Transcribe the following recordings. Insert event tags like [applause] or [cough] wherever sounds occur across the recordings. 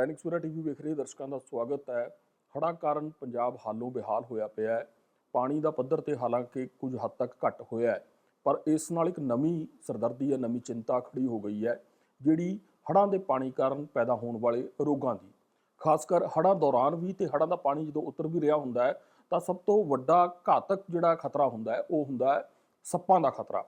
Dainik Savera TV ਵੇਖ ਰਹੇ ਦਰਸ਼ਕਾਂ ਦਾ ਸਵਾਗਤ ਹੈ। ਹੜ੍ਹਾਂ ਕਾਰਨ ਪੰਜਾਬ ਹਾਲੋਂ ਬੇਹਾਲ ਹੋਇਆ ਪਿਆ ਹੈ। ਪਾਣੀ ਦਾ ਪੱਧਰ ਤੇ ਹਾਲਾਂਕਿ ਕੁਝ ਹੱਦ ਤੱਕ ਘਟ ਹੋਇਆ ਹੈ, ਪਰ ਇਸ ਨਾਲ ਇੱਕ ਨਵੀਂ ਸਰਦਰਦੀ ਹੈ ਨਵੀਂ ਚਿੰਤਾ ਖੜੀ ਹੋ ਗਈ ਹੈ, ਜਿਹੜੀ ਹੜ੍ਹਾਂ ਦੇ ਪਾਣੀ ਕਾਰਨ ਪੈਦਾ ਹੋਣ ਵਾਲੇ ਰੋਗਾਂ ਦੀ। ਖਾਸ ਕਰ ਹੜ੍ਹਾਂ ਦੌਰਾਨ ਵੀ ਤੇ ਹੜ੍ਹਾਂ ਦਾ ਪਾਣੀ ਜਦੋਂ ਉਤਰ ਵੀ ਰਿਹਾ ਹੁੰਦਾ ਹੈ, ਤਾਂ ਸਭ ਤੋਂ ਵੱਡਾ ਘਾਤਕ ਜਿਹੜਾ ਖਤਰਾ ਹੁੰਦਾ ਹੈ, ਉਹ ਹੁੰਦਾ ਹੈ ਸੱਪਾਂ ਦਾ ਖਤਰਾ।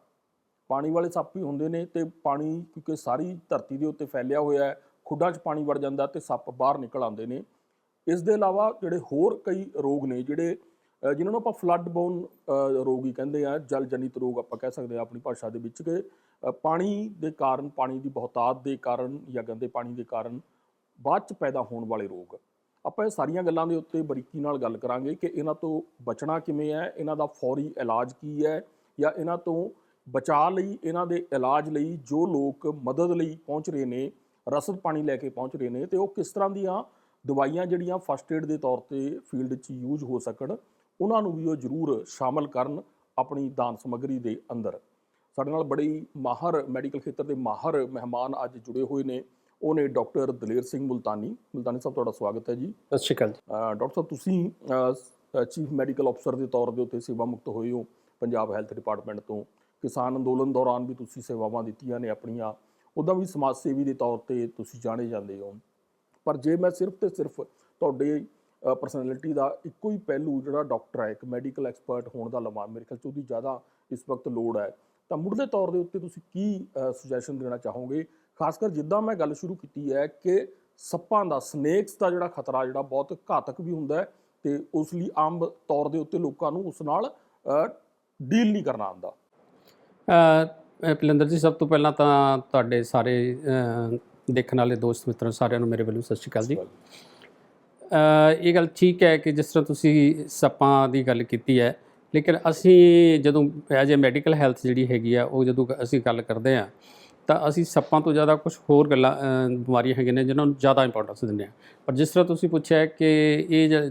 ਪਾਣੀ ਵਾਲੇ ਸੱਪ ਵੀ ਹੁੰਦੇ ਨੇ ਤੇ ਪਾਣੀ ਕਿਉਂਕਿ ਸਾਰੀ ਧਰਤੀ ਦੇ ਉੱਤੇ ਫੈਲਿਆ ਹੋਇਆ ਹੈ ਖੁੱਡਾਂ 'ਚ ਪਾਣੀ ਵੜ ਜਾਂਦਾ ਤੇ ਸੱਪ ਬਾਹਰ ਨਿਕਲ ਆਉਂਦੇ ਨੇ। ਇਸ ਦੇ ਇਲਾਵਾ ਜਿਹੜੇ ਹੋਰ ਕਈ ਰੋਗ ਨੇ ਜਿਹੜੇ ਅ, ਜਿਨ੍ਹਾਂ ਨੂੰ ਆਪਾਂ ਫਲੱਡ ਬੋਨ ਰੋਗ ਹੀ ਕਹਿੰਦੇ ਆ ਜਲ ਜਨਿਤ ਰੋਗ ਆਪਾਂ ਕਹਿ ਸਕਦੇ ਆ ਆਪਣੀ ਭਾਸ਼ਾ ਦੇ ਵਿੱਚ ਕਿ ਪਾਣੀ ਦੇ ਕਾਰਨ ਪਾਣੀ ਦੀ ਬਹੁਤਾਤ ਦੇ ਕਾਰਨ ਜਾਂ ਗੰਦੇ ਪਾਣੀ ਦੇ ਕਾਰਨ ਬਾਅਦ ਚ ਪੈਦਾ ਹੋਣ ਵਾਲੇ ਰੋਗ। ਆਪਾਂ ਇਹ ਸਾਰੀਆਂ ਗੱਲਾਂ ਦੇ ਉੱਤੇ ਬਰੀਕੀ ਨਾਲ ਗੱਲ ਕਰਾਂਗੇ ਕਿ ਇਹਨਾਂ ਤੋਂ ਬਚਣਾ ਕਿਵੇਂ ਹੈ ਇਹਨਾਂ ਦਾ ਫੌਰੀ ਇਲਾਜ ਕੀ ਹੈ ਜਾਂ ਇਹਨਾਂ ਤੋਂ ਬਚਾਅ ਲਈ ਇਹਨਾਂ ਦੇ ਇਲਾਜ ਲਈ ਜੋ ਲੋਕ ਮਦਦ ਲਈ ਪਹੁੰਚ ਰਹੇ ਨੇ ਰਸਦ ਪਾਣੀ ਲੈ ਕੇ ਪਹੁੰਚ ਰਹੇ ਨੇ ਤੇ ਉਹ ਕਿਸ ਤਰ੍ਹਾਂ ਦੀਆਂ ਦਵਾਈਆਂ ਜਿਹੜੀਆਂ ਫਸਟ ਏਡ ਦੇ ਤੌਰ ਤੇ ਫੀਲਡ 'ਚ ਯੂਜ਼ ਹੋ ਸਕਣ ਉਹਨਾਂ ਨੂੰ ਵੀ ਉਹ ਜ਼ਰੂਰ ਸ਼ਾਮਲ ਕਰਨ ਆਪਣੀ ਦਾਨ ਸਮੱਗਰੀ ਦੇ ਅੰਦਰ। ਸਾਡੇ ਨਾਲ ਬੜੇ ਮਾਹਰ ਮੈਡੀਕਲ ਖੇਤਰ ਦੇ ਮਾਹਰ ਮਹਿਮਾਨ ਅੱਜ ਜੁੜੇ ਹੋਏ ਨੇ। ਉਹ ਨੇ ਡਾਕਟਰ ਦਲੇਰ ਸਿੰਘ ਮੁਲਤਾਨੀ। ਮੁਲਤਾਨੀ ਸਾਹਿਬ ਤੁਹਾਡਾ ਸਵਾਗਤ ਹੈ ਜੀ। ਸਤਿ ਸ਼੍ਰੀ ਅਕਾਲ ਡਾਕਟਰ ਸਾਹਿਬ ਤੁਸੀਂ ਚੀਫ ਮੈਡੀਕਲ ਅਫਸਰ ਦੇ ਤੌਰ ਦੇ ਉੱਤੇ ਸੇਵਾ ਮੁਕਤ ਹੋਏ ਹੋ ਪੰਜਾਬ ਹੈਲਥ ਡਿਪਾਰਟਮੈਂਟ ਤੋਂ। ਕਿਸਾਨ ਅੰਦੋਲਨ ਦੌਰਾਨ ਵੀ ਤੁਸੀਂ ਸੇਵਾਵਾਂ ਦਿੱਤੀਆਂ ਨੇ ਆਪਣੀਆਂ। ਉਦਾਂ ਵੀ ਸਮਾਜ ਸੇਵੀ ਦੇ ਤੌਰ ਤੇ ਤੁਸੀਂ ਜਾਣੇ ਜਾਂਦੇ ਹੋ। ਪਰ ਜੇ ਮੈਂ ਸਿਰਫ ਤੇ ਸਿਰਫ ਤੁਹਾਡੇ ਪਰਸਨੈਲਿਟੀ ਦਾ ਇੱਕੋ ਹੀ ਪਹਿਲੂ ਜਿਹੜਾ ਡਾਕਟਰ ਹੈ ਇੱਕ ਮੈਡੀਕਲ ਐਕਸਪਰਟ ਹੋਣ ਦਾ ਲਵਾਂ, ਮੇਰੇ ਖਿਆਲ ਚ ਉਹਦੀ ਜ਼ਿਆਦਾ ਇਸ ਵਕਤ ਲੋੜ ਹੈ। ਤਾਂ ਮੁੱਢਲੇ ਤੌਰ ਦੇ ਉੱਤੇ ਤੁਸੀਂ ਕੀ ਸੁਜੈਸ਼ਨ ਦੇਣਾ ਚਾਹੋਗੇ? ਖਾਸ ਕਰ ਜਿੱਦਾਂ ਮੈਂ ਗੱਲ ਸ਼ੁਰੂ ਕੀਤੀ ਹੈ ਕਿ ਸੱਪਾਂ ਦਾ ਸਨੇਕਸ ਦਾ ਜਿਹੜਾ ਖਤਰਾ ਜਿਹੜਾ ਬਹੁਤ ਘਾਤਕ ਵੀ ਹੁੰਦਾ ਹੈ ਤੇ ਉਸ ਲਈ ਆਮ ਤੌਰ ਦੇ ਉੱਤੇ ਲੋਕਾਂ ਨੂੰ ਉਸ ਨਾਲ ਡੀਲ ਨਹੀਂ ਕਰਨਾ ਆਉਂਦਾ। ਪਲਿੰਦਰ ਜੀ ਸਭ ਤੋਂ ਪਹਿਲਾਂ ਤਾਂ ਤੁਹਾਡੇ ਸਾਰੇ ਦੇਖਣ ਵਾਲੇ ਦੋਸਤ ਮਿੱਤਰਾਂ ਸਾਰਿਆਂ ਨੂੰ ਮੇਰੇ ਵੱਲੋਂ ਸਤਿ ਸ਼੍ਰੀ ਅਕਾਲ ਜੀ। ਇਹ ਗੱਲ ਠੀਕ ਹੈ ਕਿ ਜਿਸ ਤਰ੍ਹਾਂ ਤੁਸੀਂ ਸੱਪਾਂ ਦੀ ਗੱਲ ਕੀਤੀ ਹੈ ਲੇਕਿਨ ਅਸੀਂ ਜਦੋਂ ਐਜ ਅ ਮੈਡੀਕਲ ਹੈਲਥ ਜਿਹੜੀ ਹੈਗੀ ਆ ਉਹ ਜਦੋਂ ਅਸੀਂ ਗੱਲ ਕਰਦੇ ਆ ਤਾਂ ਅਸੀਂ ਸੱਪਾਂ ਤੋਂ ਜ਼ਿਆਦਾ ਕੁਝ ਹੋਰ ਗੱਲਾਂ ਬਿਮਾਰੀਆਂ ਹੈਗੀਆਂ ਨੇ ਜਿਨ੍ਹਾਂ ਨੂੰ ਜ਼ਿਆਦਾ ਇੰਪੋਰਟੈਂਸ ਦਿੰਦੇ ਆ ਪਰ ਜਿਸ ਤਰ੍ਹਾਂ ਤੁਸੀਂ ਪੁੱਛਿਆ ਕਿ ਇਹ ਜ-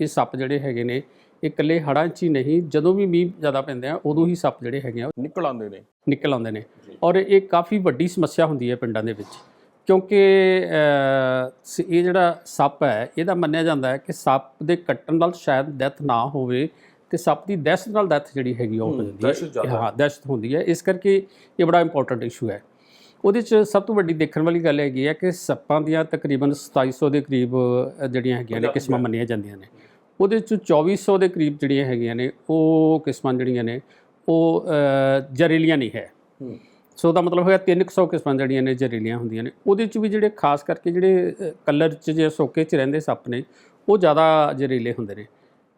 ਇਹ ਸੱਪ ਜਿਹੜੇ ਹੈਗੇ ਨੇ ਇਹ ਇਕੱਲੇ ਹੜ੍ਹਾਂ 'ਚ ਹੀ ਨਹੀਂ ਜਦੋਂ ਵੀ ਮੀਂਹ ਜ਼ਿਆਦਾ ਪੈਂਦੇ ਆ ਉਦੋਂ ਹੀ ਸੱਪ ਜਿਹੜੇ ਹੈਗੇ ਆ ਨਿਕਲ ਆਉਂਦੇ ਨੇ। ਨਿਕਲ ਆਉਂਦੇ ਨੇ। ਔਰ ਇਹ ਕਾਫੀ ਵੱਡੀ ਸਮੱਸਿਆ ਹੁੰਦੀ ਹੈ ਪਿੰਡਾਂ ਦੇ ਵਿੱਚ ਕਿਉਂਕਿ ਇਹ ਜਿਹੜਾ ਸੱਪ ਹੈ ਇਹਦਾ ਮੰਨਿਆ ਜਾਂਦਾ ਹੈ ਕਿ ਸੱਪ ਦੇ ਕੱਟਣ ਨਾਲ ਸ਼ਾਇਦ ਡੈਥ ਨਾ ਹੋਵੇ ਤੇ ਸੱਪ ਦੀ ਦਹਿਸ਼ਤ ਨਾਲ ਡੈਥ ਜਿਹੜੀ ਹੈਗੀ ਉਹ ਹੋ ਜਾਂਦੀ ਹੈ। ਹਾਂ। ਦਹਿਸ਼ਤ ਹੁੰਦੀ ਹੈ। ਇਸ ਕਰਕੇ ਇਹ ਬੜਾ ਇੰਪੋਰਟੈਂਟ ਇਸ਼ੂ ਹੈ। ਉਹਦੇ 'ਚ ਸਭ ਤੋਂ ਵੱਡੀ ਦੇਖਣ ਵਾਲੀ ਗੱਲ ਹੈਗੀ ਹੈ ਕਿ ਸੱਪਾਂ ਦੀਆਂ ਤਕਰੀਬਨ 2700 ਦੇ ਕਰੀਬ ਜਿਹੜੀਆਂ ਹੈਗੀਆਂ ਨੇ। ਕਿਸਮਾਂ ਮੰਨੀਆਂ ਜਾਂਦੀਆਂ ਨੇ। ਉਹਦੇ 'ਚ 2400 ਦੇ ਕਰੀਬ ਜਿਹੜੀਆਂ ਹੈਗੀਆਂ ਨੇ ਉਹ ਕਿਸਮਾਂ ਜਿਹੜੀਆਂ ਨੇ ਉਹ ਜ਼ਹਿਰੀਲੀਆਂ ਨਹੀਂ ਹੈ। ਸੋ ਦਾ ਮਤਲਬ ਹੋਇਆ 300 ਕਿਸਮਾਂ ਜਿਹੜੀਆਂ ਨੇ ਜ਼ਹਿਰੀਲੀਆਂ ਹੁੰਦੀਆਂ ਨੇ। ਉਹਦੇ 'ਚ ਵੀ ਜਿਹੜੇ ਖਾਸ ਕਰਕੇ ਜਿਹੜੇ ਕਲਰ 'ਚ ਜੇ ਸੋਕੇ 'ਚ ਰਹਿੰਦੇ ਸੱਪ ਨੇ ਉਹ ਜ਼ਿਆਦਾ ਜ਼ਹਿਰੀਲੇ ਹੁੰਦੇ ਨੇ।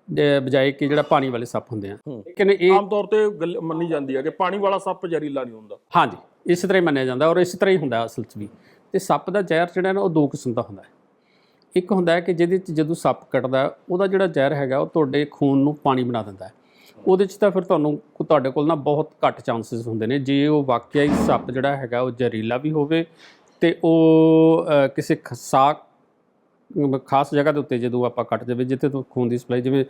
ਦੇ ਬਜਾਏ ਕਿ ਜਿਹੜਾ ਪਾਣੀ ਵਾਲੇ ਸੱਪ ਹੁੰਦੇ ਆ। ਲੇਕਿਨ ਇਹ ਆਮ ਤੌਰ ਤੇ ਗੱਲ ਮੰਨੀ ਜਾਂਦੀ ਹੈ ਕਿ ਪਾਣੀ ਵਾਲਾ ਸੱਪ ਜ਼ਹਿਰੀਲਾ ਨਹੀਂ ਹੁੰਦਾ। ਹਾਂਜੀ ਇਸ ਤਰ੍ਹਾਂ ਹੀ ਮੰਨਿਆ ਜਾਂਦਾ ਔਰ ਇਸ ਤਰ੍ਹਾਂ ਹੀ ਹੁੰਦਾ ਅਸਲ 'ਚ ਵੀ। ਤੇ ਸੱਪ ਦਾ ਜ਼ਹਿਰ ਜਿਹੜਾ ਨਾ ਉਹ ਦੋ ਕਿਸਮ ਦਾ ਹੁੰਦਾ ਹੈ। ਇੱਕ ਹੁੰਦਾ ਹੈ ਕਿ ਜਿਹਦੇ 'ਚ ਜਦੋਂ ਸੱਪ ਕੱਟਦਾ ਉਹਦਾ ਜਿਹੜਾ ਜ਼ਹਿਰ ਹੈਗਾ ਉਹ ਤੁਹਾਡੇ ਖੂਨ ਨੂੰ ਪਾਣੀ ਬਣਾ ਦਿੰਦਾ ਹੈ। ਉਹਦੇ 'ਚ ਤਾਂ ਫਿਰ ਤੁਹਾਨੂੰ ਤੁਹਾਡੇ ਕੋਲ ਨਾ ਬਹੁਤ ਘੱਟ ਚਾਂਸਸ ਹੁੰਦੇ ਨੇ। ਜੇ ਉਹ ਵਾਕਿਆ ਹੀ ਸੱਪ ਜਿਹੜਾ ਹੈਗਾ ਉਹ ਜ਼ਹਿਰੀਲਾ ਵੀ ਹੋਵੇ ਤੇ ਉਹ ਕਿਸੇ ਖਸਾਕ ਅਮ, ਖਾਸ ਜਗ੍ਹਾ ਦੇ ਉੱਤੇ ਜਦੋਂ ਆਪਾਂ ਕੱਟ ਜਾਵੇ ਜਿੱਥੇ ਤੋਂ ਖੂਨ ਦੀ ਸਪਲਾਈ ਜਿਵੇਂ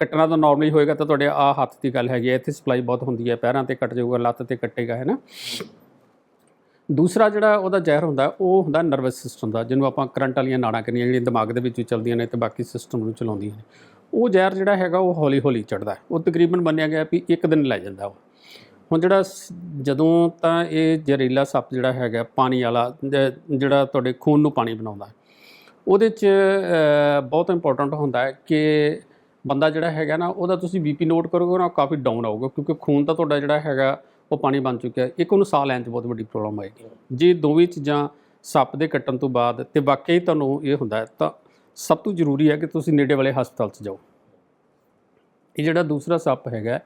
ਕੱਟਣਾ ਤਾਂ ਨਾਰਮਲੀ ਹੋਏਗਾ ਤਾਂ ਤੁਹਾਡੇ ਆ ਹੱਥ ਦੀ ਗੱਲ ਹੈਗੀ ਹੈ ਇੱਥੇ ਸਪਲਾਈ ਬਹੁਤ ਹੁੰਦੀ ਹੈ ਪੈਰਾਂ ਤੇ ਕੱਟ ਜਾਊਗਾ ਲੱਤ ਤੇ ਕੱਟੇਗਾ ਹੈ ਨਾ? ਦੂਸਰਾ ਜਿਹੜਾ ਉਹਦਾ ਜ਼ਹਿਰ ਹੁੰਦਾ, ਉਹ ਹੁੰਦਾ ਨਰਵਸ ਸਿਸਟਮ ਦਾ, ਜਿਹਨੂੰ ਆਪਾਂ ਕਰੰਟ ਵਾਲੀਆਂ ਨਾੜਾਂ ਕਹਿੰਦੀਆਂ ਜਿਹੜੀਆਂ ਦਿਮਾਗ ਦੇ ਵਿੱਚ ਚੱਲਦੀਆਂ ਨੇ ਤੇ ਬਾਕੀ ਸਿਸਟਮ ਨੂੰ ਚਲਾਉਂਦੀਆਂ ਨੇ। ਉਹ ਜ਼ਹਿਰ ਜਿਹੜਾ ਹੈਗਾ, ਉਹ ਹੌਲੀ ਹੌਲੀ ਚੜਦਾ ਉਹ ਤਕਰੀਬਨ ਮੰਨਿਆ ਗਿਆ ਵੀ ਇੱਕ ਦਿਨ ਲੈ ਜਾਂਦਾ ਉਹ। ਹੁਣ ਜਿਹੜਾ ਸ- ਜਦੋਂ ਤਾਂ ਇਹ ਜ਼ਹਿਰੀਲਾ ਸੱਪ ਜਿਹੜਾ ਹੈਗਾ, ਪਾਣੀ ਵਾਲਾ ਜਿਹੜਾ ਤੁਹਾਡੇ ਖੂਨ ਨੂੰ ਪਾਣੀ ਬਣਾਉਂਦਾ, ਉਹਦੇ 'ਚ ਬਹੁਤ ਇੰਪੋਰਟੈਂਟ ਹੁੰਦਾ ਹੈ ਕਿ ਬੰਦਾ ਜਿਹੜਾ ਹੈਗਾ ਨਾ, ਉਹਦਾ ਤੁਸੀਂ ਬੀਪੀ ਨੋਟ ਕਰੋਗੇ ਨਾ ਕਾਫੀ ਡਾਊਨ ਆਊਗਾ, ਕਿਉਂਕਿ ਖੂਨ ਤਾਂ ਤੁਹਾਡਾ ਜਿਹੜਾ ਹੈਗਾ ਉਹ ਪਾਣੀ ਬਣ ਚੁੱਕਿਆ ਇੱਕ ਉਹਨੂੰ ਸਾਹ ਲੈਣ 'ਚ ਬਹੁਤ ਵੱਡੀ ਪ੍ਰੋਬਲਮ ਆਏਗੀ। ਜੇ ਦੋਵੇਂ ਚੀਜ਼ਾਂ ਸੱਪ ਦੇ ਕੱਟਣ ਤੋਂ ਬਾਅਦ ਤੇ ਵਾਕਈ ਤੁਹਾਨੂੰ ਇਹ ਹੁੰਦਾ ਹੈ, ਤਾਂ ਸਭ ਤੋਂ ਜ਼ਰੂਰੀ ਹੈ ਕਿ ਤੁਸੀਂ ਨੇੜੇ ਵਾਲੇ ਹਸਪਤਾਲ 'ਚ ਜਾਓ। ਇਹ ਜਿਹੜਾ ਦੂਸਰਾ ਸੱਪ ਹੈਗਾ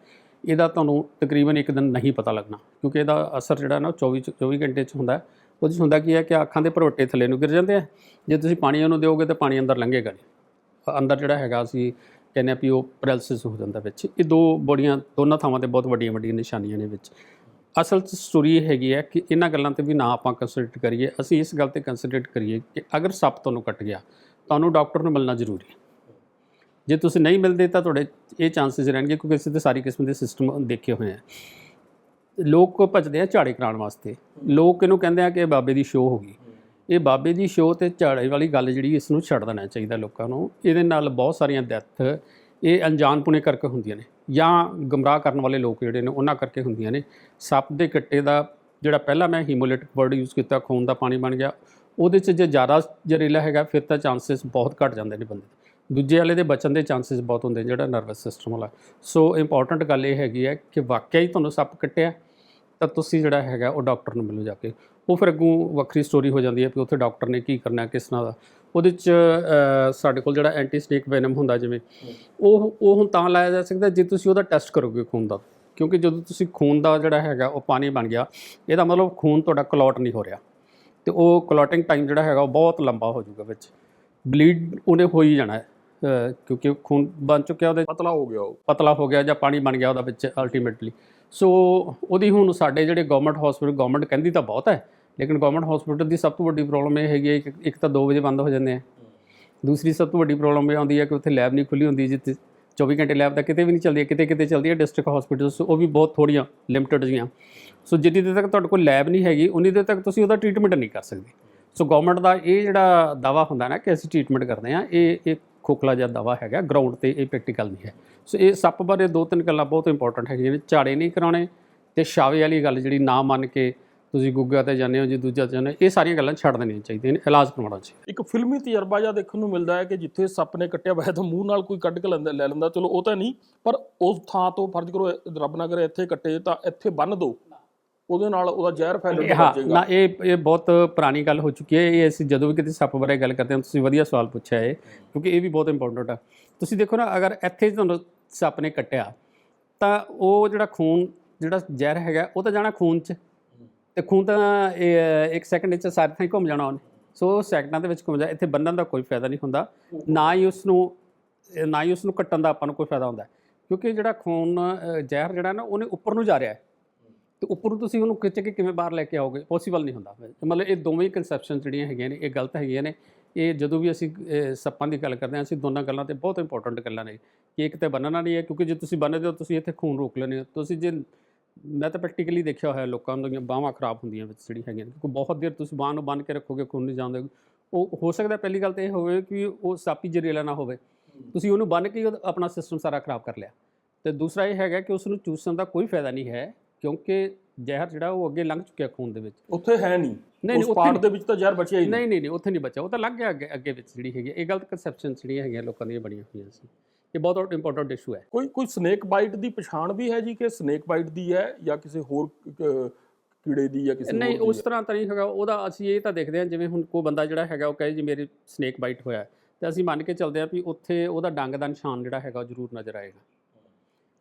ਇਹਦਾ ਤੁਹਾਨੂੰ ਤਕਰੀਬਨ ਇੱਕ ਦਿਨ ਨਹੀਂ ਪਤਾ ਲੱਗਣਾ, ਕਿਉਂਕਿ ਇਹਦਾ ਅਸਰ ਜਿਹੜਾ ਨਾ ਉਹ 24 ਚ- 24 ਘੰਟੇ 'ਚ ਹੁੰਦਾ ਉਹਦੇ 'ਚ ਹੁੰਦਾ ਕੀ ਹੈ ਕਿ ਅੱਖਾਂ ਦੇ ਭਰਵੱਟੇ ਥੱਲੇ ਨੂੰ ਗਿਰ ਜਾਂਦੇ ਆ। ਜੇ ਤੁਸੀਂ ਪਾਣੀ ਉਹਨੂੰ ਦਿਓਗੇ ਤਾਂ ਪਾਣੀ ਅੰਦਰ ਲੰਘੇਗਾ ਨਹੀਂ। ਅੰਦਰ ਜਿਹੜਾ ਹੈਗਾ ਅਸੀਂ ਕਹਿੰਦੇ ਆ ਵੀ ਉਹ ਪੈਰਾਲਿਸਿਸ ਹੋ ਜਾਂਦਾ ਵਿੱਚ। ਇਹ ਦੋ ਬੜੀਆਂ, ਦੋਨਾਂ ਥਾਵਾਂ ਤੇ ਬਹੁਤ ਵੱਡੀਆਂ ਵੱਡੀਆਂ ਨਿਸ਼ਾਨੀਆਂ ਨੇ ਵਿੱਚ। ਅਸਲ 'ਚ ਸਟੋਰੀ ਇਹ ਹੈਗੀ ਹੈ ਕਿ ਇਹਨਾਂ ਗੱਲਾਂ ਤੇ ਵੀ ਨਾ ਆਪਾਂ ਕੰਸੈਂਟਰੇਟ ਕਰੀਏ। ਅਸੀਂ ਇਸ ਗੱਲ ਤੇ ਕੰਸੈਂਟਰੇਟ ਕਰੀਏ ਕਿ ਅਗਰ ਸੱਪ ਤੁਹਾਨੂੰ ਕੱਟ ਗਿਆ, ਤੁਹਾਨੂੰ ਡਾਕਟਰ ਨੂੰ ਮਿਲਣਾ ਜ਼ਰੂਰੀ ਹੈ। ਜੇ ਤੁਸੀਂ ਨਹੀਂ ਮਿਲਦੇ ਤਾਂ ਤੁਹਾਡੇ ਇਹ ਚਾਂਸਸ ਰਹਿਣਗੇ ਕਿਉਂਕਿ ਅਸੀਂ ਤੇ ਸਾਰੀ ਕਿਸਮ ਦੇ ਸਿਸਟਮ ਦੇਖੇ ਹੋਏ ਆ ਲੋਕ ਭੱਜਦੇ ਆ ਝਾੜੇ ਕਰਾਉਣ ਵਾਸਤੇ। ਲੋਕ ਇਹਨੂੰ ਕਹਿੰਦੇ ਆ ਕਿ ਬਾਬੇ ਦੀ ਸ਼ੋਅ ਹੋ ਗਈ। ਇਹ ਬਾਬੇ ਦੀ ਸ਼ੋਅ ਤੇ ਝਾੜੇ ਵਾਲੀ ਗੱਲ ਜਿਹੜੀ ਇਸ ਨੂੰ ਛੱਡ ਦੇਣਾ ਚਾਹੀਦਾ ਲੋਕਾਂ ਨੂੰ ਇਹਦੇ ਨਾਲ ਬਹੁਤ ਸਾਰੀਆਂ ਡੈਥ ਇਹ ਅਣਜਾਣਪੁਣੇ ਕਰਕੇ ਹੁੰਦੀਆਂ ਨੇ ਜਾਂ ਗਮਰਾਹ ਕਰਨ ਵਾਲੇ ਲੋਕ ਜਿਹੜੇ ਨੇ ਉਹਨਾਂ ਕਰਕੇ ਹੁੰਦੀਆਂ ਨੇ। ਸੱਪ ਦੇ ਕੱਟੇ ਦਾ ਜਿਹੜਾ ਪਹਿਲਾਂ ਮੈਂ ਹੀਮੋਲਿਟਿਕ ਵਰਡ ਯੂਜ਼ ਕੀਤਾ ਖੂਨ ਦਾ ਪਾਣੀ ਬਣ ਗਿਆ ਉਹਦੇ 'ਚ ਜੇ ਜ਼ਿਆਦਾ ਜ਼ਹਿਰੀਲਾ ਹੈਗਾ ਫਿਰ ਤਾਂ ਚਾਂਸਸ ਬਹੁਤ ਘਟ ਜਾਂਦੇ ਨੇ ਬੰਦੇ ਦੇ। ਦੂਜੇ ਵਾਲੇ ਦੇ ਬਚਣ ਦੇ ਚਾਂਸਸ ਬਹੁਤ ਹੁੰਦੇ ਨੇ, ਜਿਹੜਾ ਨਰਵਸ ਸਿਸਟਮ ਵਾਲਾ। ਸੋ ਇੰਪੋਰਟੈਂਟ ਗੱਲ ਇਹ ਹੈਗੀ ਹੈ ਕਿ ਵਾਕਿਆ ਹੀ ਤੁਹਾਨੂੰ ਸੱਪ ਕੱਟਿਆ ਤਾਂ ਤੁਸੀਂ ਜਿਹੜਾ ਹੈਗਾ ਉਹ ਡਾਕਟਰ ਨੂੰ ਮਿਲੋ ਜਾ ਕੇ। ਉਹ ਫਿਰ ਅੱਗੋਂ ਵੱਖਰੀ ਸਟੋਰੀ ਹੋ ਜਾਂਦੀ ਹੈ ਕਿ ਉੱਥੇ ਡਾਕਟਰ ਨੇ ਕੀ ਕਰਨਾ ਕਿਸ ਤਰ੍ਹਾਂ ਦਾ। ਉਹਦੇ 'ਚ ਸਾਡੇ ਕੋਲ ਜਿਹੜਾ ਐਂਟੀ ਸਨੇਕ ਵੈਨਮ ਹੁੰਦਾ ਜਿਵੇਂ ਉਹ ਉਹ ਹੁਣ ਤਾਂ ਲਾਇਆ ਜਾ ਸਕਦਾ ਜੇ ਤੁਸੀਂ ਉਹਦਾ ਟੈਸਟ ਕਰੋਗੇ ਖੂਨ ਦਾ। ਕਿਉਂਕਿ ਜਦੋਂ ਤੁਸੀਂ ਖੂਨ ਦਾ ਜਿਹੜਾ ਹੈਗਾ ਉਹ ਪਾਣੀ ਬਣ ਗਿਆ ਇਹਦਾ ਮਤਲਬ ਖੂਨ ਤੁਹਾਡਾ ਕਲੌਟ ਨਹੀਂ ਹੋ ਰਿਹਾ। ਤੇ ਉਹ ਕਲੌਟਿੰਗ ਟਾਈਮ ਜਿਹੜਾ ਹੈਗਾ ਉਹ ਬਹੁਤ ਲੰਬਾ ਹੋ ਜਾਊਗਾ ਵਿੱਚ। ਬਲੀਡ ਉਹਨੇ ਹੋ ਹੀ ਜਾਣਾ ਕਿਉਂਕਿ ਖੂਨ ਬਣ ਚੁੱਕਿਆ ਉਹਦੇ ਪਤਲਾ ਹੋ ਗਿਆ ਉਹ। ਪਤਲਾ ਹੋ ਗਿਆ ਜਾਂ ਪਾਣੀ ਬਣ ਗਿਆ ਉਹਦਾ ਵਿੱਚ ਅਲਟੀਮੇਟਲੀ ਸੋ ਉਹਦੀ ਹੁਣ ਸਾਡੇ ਜਿਹੜੇ ਗਵਰਨਮੈਂਟ ਹਸਪੀਟਲ ਗਵਰਨਮੈਂਟ ਕਹਿੰਦੀ ਤਾਂ ਬਹੁਤ ਹੈ, ਲੇਕਿਨ ਗਵਰਨਮੈਂਟ ਹਸਪੀਟਲ ਦੀ ਸਭ ਤੋਂ ਵੱਡੀ ਪ੍ਰੋਬਲਮ ਇਹ ਹੈਗੀ ਹੈ ਕਿ ਇੱਕ ਤਾਂ 2 ਵਜੇ ਬੰਦ ਹੋ ਜਾਂਦੇ ਆ। ਦੂਸਰੀ ਸਭ ਤੋਂ ਵੱਡੀ ਪ੍ਰੋਬਲਮ ਇਹ ਆਉਂਦੀ ਹੈ ਕਿ ਉੱਥੇ ਲੈਬ ਨਹੀਂ ਖੁੱਲੀ ਹੁੰਦੀ, ਜਿੱਥੇ 24 ਘੰਟੇ ਲੈਬ ਤਾਂ ਕਿਤੇ ਵੀ ਨਹੀਂ ਚੱਲਦੀ ਕਿਤੇ ਕਿਤੇ ਚੱਲਦੀ ਹੈ ਡਿਸਟ੍ਰਿਕਟ ਹਸਪੀਟਲਸ ਉਹ ਵੀ ਬਹੁਤ ਥੋੜੀਆਂ ਲਿਮਟਿਡ ਜੀਆਂ ਸੋ ਜਿੰਨੀ ਦੇਰ ਤੱਕ ਤੁਹਾਡੇ ਕੋਲ ਲੈਬ ਨਹੀਂ ਹੈਗੀ, ਉਨੀ ਦੇਰ ਤੱਕ ਤੁਸੀਂ ਉਹਦਾ ਟ੍ਰੀਟਮੈਂਟ ਨਹੀਂ ਕਰ ਸਕਦੇ। ਸੋ ਗਵਰਨਮੈਂਟ ਦਾ ਇਹ ਜਿਹੜਾ ਦਾਵਾ ਹੁੰਦਾ ਨਾ ਕਿ ਅਸੀਂ ਟ੍ਰੀਟਮੈਂਟ ਕਰਦੇ ਹਾਂ, ਇਹ ਇੱਕ ਖੋਖਲਾ ਜਿਹਾ ਦਾਵਾ ਹੈਗਾ ਗਰਾਊਂਡ ਤੇ ਇਹ ਪ੍ਰੈਕਟੀਕਲ ਨਹੀਂ ਹੈ। ਸੋ ਇਹ ਸੱਪ ਬਾਰੇ ਦੋ ਤਿੰਨ ਗੱਲਾਂ ਬਹੁਤ ਇੰਪੋਰਟੈਂਟ ਹੈਗੀਆਂ ਨੇ, ਝਾੜੇ ਨਹੀਂ ਕਰਾਉਣੇ ਤੇ ਛਾਵੇ ਵਾਲੀ ਗੱਲ ਜਿਹੜੀ ਨਾ ਮੰਨ ਕੇ ਤੁਸੀਂ ਗੁੱਗਾ ਤੇ ਜਾਂਦੇ ਹੋ ਜੀ ਦੂਜਾ ਤੇ ਜਾਂਦੇ ਹੋ, ਇਹ ਸਾਰੀਆਂ ਗੱਲਾਂ ਛੱਡ ਦੇਣੀਆਂ ਚਾਹੀਦੀਆਂ ਨੇ, ਇਲਾਜ ਕਰਵਾਉਣਾ ਚਾਹੀਦਾ। ਇੱਕ ਫਿਲਮੀ ਤਜਰਬਾ ਜਿਹਾ ਦੇਖਣ ਨੂੰ ਮਿਲਦਾ ਹੈ ਕਿ ਜਿੱਥੇ ਸੱਪ ਨੇ ਕੱਟਿਆ ਹੋਇਆ ਤਾਂ ਮੂੰਹ ਨਾਲ ਕੋਈ ਕੱਢ ਕੇ ਲੈਂਦਾ, ਲੈ ਲੈਂਦਾ, ਚਲੋ ਉਹ ਤਾਂ ਨਹੀਂ, ਪਰ ਉਸ ਥਾਂ ਤੋਂ ਫਰਜ਼ ਕਰੋ ਇਹ ਰੱਬ ਨਾ ਕਰੇ ਇੱਥੇ ਕੱਟੇ ਤਾਂ ਇੱਥੇ ਬੰਨ ਦਿਓ। ਉਹਦੇ ਨਾਲ ਉਹਦਾ ਜ਼ਹਿਰ ਫੈਲਣ ਤੋਂ ਹਾਂ ਨਾ ਇਹ ਇਹ ਬਹੁਤ ਪੁਰਾਣੀ ਗੱਲ ਹੋ ਚੁੱਕੀ ਹੈ। ਇਹ ਅਸੀਂ ਜਦੋਂ ਵੀ ਕਿਤੇ ਸੱਪ ਬਾਰੇ ਗੱਲ ਕਰਦੇ ਹਾਂ ਤੁਸੀਂ ਵਧੀਆ ਸਵਾਲ ਪੁੱਛਿਆ ਹੈ ਕਿਉਂਕਿ ਇਹ ਵੀ ਬਹੁਤ ਇੰਪੋਰਟੈਂਟ ਆ। ਤੁਸੀਂ ਦੇਖੋ ਨਾ ਅਗਰ ਇੱਥੇ ਤੁਹਾਨੂੰ ਸੱਪ ਨੇ ਕੱਟਿਆ ਤਾਂ ਉਹ ਜਿਹੜਾ ਖੂਨ ਜਿਹੜਾ ਜ਼ਹਿਰ ਹੈਗਾ ਉਹ ਤਾਂ ਜਾਣਾ ਖੂਨ 'ਚ। ਤੇ ਖੂਨ ਤਾਂ ਇਹ ਇੱਕ ਸੈਕਿੰਡ ਵਿੱਚ ਸਾਰੇ ਥਾਂ ਘੁੰਮ ਜਾਣਾ ਉਹਨੇ। ਸੋ ਸੈਕਿੰਡਾਂ ਦੇ ਵਿੱਚ ਘੁੰਮ ਜਾ ਇੱਥੇ ਬੰਨਣ ਦਾ ਕੋਈ ਫਾਇਦਾ ਨਹੀਂ ਹੁੰਦਾ। ਨਾ ਹੀ ਉਸ ਨੂੰ ਨਾ ਹੀ ਉਸ ਨੂੰ ਕੱਟਣ ਦਾ ਆਪਾਂ ਨੂੰ ਕੋਈ ਫਾਇਦਾ ਹੁੰਦਾ। ਕਿਉਂਕਿ ਜਿਹੜਾ ਖੂਨ ਜ਼ਹਿਰ ਜਿਹੜਾ ਨਾ ਉਹਨੇ ਉੱਪਰ ਨੂੰ ਜਾ ਰਿਹਾ ਹੈ। ਤੇ ਉੱਪਰੋਂ ਤੁਸੀਂ ਉਹਨੂੰ ਖਿੱਚ ਕੇ ਕਿਵੇਂ ਬਾਹਰ ਲੈ ਕੇ ਆਓਗੇ? ਪੋਸੀਬਲ ਨਹੀਂ ਹੁੰਦਾ। ਮਤਲਬ ਇਹ ਦੋਵੇਂ ਕਨਸੈਪਸ਼ਨ ਜਿਹੜੀਆਂ ਹੈਗੀਆਂ ਨੇ, ਇਹ ਗਲਤ ਹੈਗੀਆਂ ਨੇ। ਇਹ ਜਦੋਂ ਵੀ ਅਸੀਂ ਸੱਪਾਂ ਦੀ ਗੱਲ ਕਰਦੇ ਹਾਂ, ਅਸੀਂ ਦੋਨਾਂ ਗੱਲਾਂ ਤੇ ਬਹੁਤ ਇੰਪੋਰਟੈਂਟ ਗੱਲਾਂ ਨੇ। ਕਿ ਇੱਕ ਤੇ ਬੰਨਣਾ ਨਹੀਂ ਹੈ, ਕਿਉਂਕਿ ਜੇ ਤੁਸੀਂ ਬੰਨਦੇ ਹੋ, ਤੁਸੀਂ ਇੱਥੇ ਖੂਨ ਰੋਕ ਲੈਂਦੇ ਹੋ। ਤੁਸੀਂ ਜੇ ਮੈਂ ਤਾਂ ਪ੍ਰੈਕਟੀਕਲੀ ਦੇਖਿਆ ਹੋਇਆ ਲੋਕਾਂ ਦੀਆਂ ਬਾਹਾਂ ਖਰਾਬ ਹੁੰਦੀਆਂ ਵਿੱਚ ਜਿਹੜੀ ਹੈਗੀਆਂ ਨੇ। ਕਿਉਂਕਿ ਬਹੁਤ ਦੇਰ ਤੁਸੀਂ ਬਾਹਾਂ ਨੂੰ ਬੰਨ ਕੇ ਰੱਖੋਗੇ, ਖੂਨ ਨਹੀਂ ਜਾਂਦੇ। ਉਹ, ਹੋ ਸਕਦਾ ਪਹਿਲੀ ਗੱਲ ਤਾਂ ਇਹ ਹੋਵੇ ਕਿ ਉਹ ਸਾਪੀ ਜ਼ਰੀਲਾ ਨਾ ਹੋਵੇ। ਤੁਸੀਂ ਉਹਨੂੰ ਬੰਨ ਕੇ ਆਪਣਾ ਸਿਸਟਮ ਸਾਰਾ ਖਰਾਬ ਕਰ ਲਿਆ। ਤੇ ਦੂਸਰਾ ਇਹ ਹੈਗਾ ਕਿ ਉਸ ਨੂੰ ਚੂਸਣ ਦਾ ਕੋਈ ਫਾਇਦਾ ਨਹੀਂ ਹੈ। ਕਿਉਂਕਿ ਜ਼ਹਿਰ ਜਿਹੜਾ ਉਹ ਅੱਗੇ ਲੰਘ ਚੁੱਕਿਆ ਖੂਨ ਦੇ ਵਿੱਚ। ਉੱਥੇ ਹੈ ਨਹੀਂ। ਨਹੀਂ, ਉਸ ਪਾਰਟ। ਦੇ ਵਿੱਚ ਤਾਂ ਜ਼ਹਿਰ ਬਚਿਆ ਹੀ ਨਹੀਂ। ਨਹੀਂ ਨਹੀਂ ਉੱਥੇ ਨਹੀਂ ਬਚਿਆ। ਉਹ ਤਾਂ ਲੰਘ ਗਿਆ ਅੱਗੇ ਅੱਗੇ ਵਿੱਚ ਜਿਹੜੀ ਹੈਗੀ। ਇਹ ਗਲਤ ਕਨਸੈਪਸ਼ਨ ਜਿਹੜੀਆਂ ਹੈਗੀਆਂ ਲੋਕਾਂ ਦੀਆਂ ਬਣੀਆਂ ਹੋਈਆਂ ਸੀ। ਇਹ ਬਹੁਤ ਇੰਪੋਰਟੈਂਟ ਇਸ਼ੂ ਹੈ। ਕੋਈ ਕੋਈ ਸਨੇਕ ਬਾਈਟ ਦੀ ਪਛਾਣ ਵੀ ਹੈ ਜੀ ਕਿ ਸਨੇਕ ਬਾਈਟ ਦੀ ਹੈ ਜਾਂ ਕਿਸੇ ਹੋਰ ਕੀੜੇ ਦੀ ਜਾਂ ਕਿਸੇ ਨਹੀਂ ਉਸ ਤਰ੍ਹਾਂ ਤਾਂ ਨਹੀਂ ਹੈਗਾ। ਉਹਦਾ ਅਸੀਂ ਇਹ ਤਾਂ ਦੇਖਦੇ ਹਾਂ ਜਿਵੇਂ ਹੁਣ ਕੋਈ ਬੰਦਾ ਜਿਹੜਾ ਹੈਗਾ ਉਹ ਕਹੇ ਜੀ ਮੇਰੀ ਸਨੇਕ ਬਾਈਟ ਹੋਇਆ ਤੇ ਅਸੀਂ ਮੰਨ ਕੇ ਚੱਲਦੇ ਹਾਂ ਵੀ ਉੱਥੇ ਉਹਦਾ ਡੰਗ ਦਾ ਨਿਸ਼ਾਨ ਜਿਹੜਾ ਹੈਗਾ ਉਹ ਜ਼ਰੂਰ ਨਜ਼ਰ ਆਏਗਾ।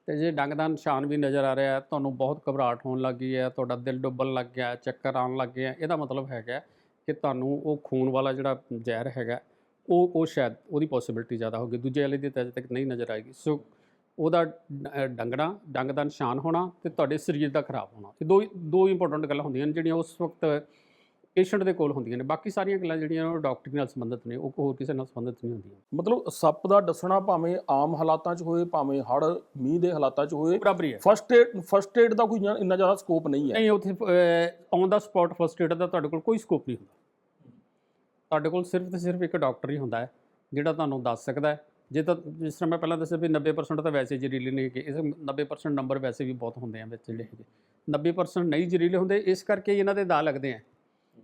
ਤੇ ਜੇ ਡੰਗ ਦਾ ਨਿਸ਼ਾਨ ਵੀ ਨਜ਼ਰ ਆ ਰਿਹਾ ਤੁਹਾਨੂੰ ਬਹੁਤ ਘਬਰਾਹਟ ਹੋਣ ਲੱਗੀ ਹੈ, ਤੁਹਾਡਾ ਦਿਲ ਡੁੱਬਣ ਲੱਗ ਗਿਆ, ਚੱਕਰ ਆਉਣ ਲੱਗ ਗਿਆ ਇਹਦਾ ਮਤਲਬ ਹੈਗਾ ਕਿ ਤੁਹਾਨੂੰ ਉਹ ਖੂਨ ਵਾਲਾ ਜਿਹੜਾ ਜ਼ਹਿਰ ਹੈਗਾ, ਉਹ ਉਹ ਸ਼ਾਇਦ ਉਹਦੀ ਪੋਸਿਬਿਲਿਟੀ ਜ਼ਿਆਦਾ ਹੋਗੀ ਦੂਜੇ ਵਾਲੇ ਦੀ ਤਾਂ ਅਜੇ ਤੱਕ ਨਹੀਂ ਨਜ਼ਰ ਆਏਗੀ। ਸੋ ਉਹਦਾ ਡੰਗਣਾ, ਡੰਗ ਦਾ ਨਿਸ਼ਾਨ ਹੋਣਾ ਤੇ ਤੁਹਾਡੇ ਸਰੀਰ ਦਾ ਖਰਾਬ ਹੋਣਾ। ਇਹ ਦੋ ਦੋ ਇੰਪੋਰਟੈਂਟ ਗੱਲਾਂ ਹੁੰਦੀਆਂ ਨੇ ਜਿਹੜੀਆਂ ਉਸ ਵਕਤ ਪੇਸ਼ੈਂਟ ਦੇ ਕੋਲ ਹੁੰਦੀਆਂ ਨੇ। ਬਾਕੀ ਸਾਰੀਆਂ ਗੱਲਾਂ ਜਿਹੜੀਆਂ ਉਹ ਡਾਕਟਰ ਨਾਲ ਸੰਬੰਧਿਤ ਨੇ ਉਹ ਹੋਰ ਕਿਸੇ ਨਾਲ ਸੰਬੰਧਿਤ ਨਹੀਂ ਹੁੰਦੀਆਂ। ਮਤਲਬ ਸੱਪ ਦਾ ਦੱਸਣਾ ਭਾਵੇਂ ਆਮ ਹਾਲਾਤਾਂ 'ਚ ਹੋਏ ਭਾਵੇਂ ਹੜ ਮੀਂਹ ਦੇ ਹਾਲਾਤਾਂ 'ਚ ਹੋਏ ਬਰਾਬਰੀ ਹੈ ਫਸਟ ਏਡ ਫਸਟ ਏਡ ਦਾ ਕੋਈ ਇੰਨਾ ਜ਼ਿਆਦਾ ਸਕੋਪ ਨਹੀਂ ਹੈ। ਨਹੀਂ ਉੱਥੇ on the spot first aid ਦਾ ਤੁਹਾਡੇ ਕੋਲ ਕੋਈ ਸਕੋਪ ਨਹੀਂ ਹੁੰਦਾ। ਤੁਹਾਡੇ ਕੋਲ ਸਿਰਫ ਤੇ ਸਿਰਫ ਇੱਕ ਡਾਕਟਰ ਹੀ ਹੁੰਦਾ ਹੈ ਜਿਹੜਾ ਤੁਹਾਨੂੰ ਦੱਸ ਸਕਦਾ ਹੈ। ਜੇ ਤਾਂ ਜਿਸ ਤਰ੍ਹਾਂ ਮੈਂ ਪਹਿਲਾਂ ਦੱਸਿਆ ਵੀ 90% ਤਾਂ ਵੈਸੇ ਜ਼ਹਿਰੀਲੇ ਨਹੀਂ ਹੈਗੇ ਇਸ 90% ਨੰਬਰ ਵੈਸੇ ਵੀ ਬਹੁਤ ਹੁੰਦੇ ਆ ਵਿੱਚ ਜਿਹੜੇ ਹੈਗੇ। 90% ਨਹੀਂ ਜ਼ਹਿਰੀਲੇ ਹੁੰਦੇ ਇਸ ਕਰਕੇ ਇਹਨਾਂ ਦੇ ਦਾਅ ਲੱਗਦੇ ਆ।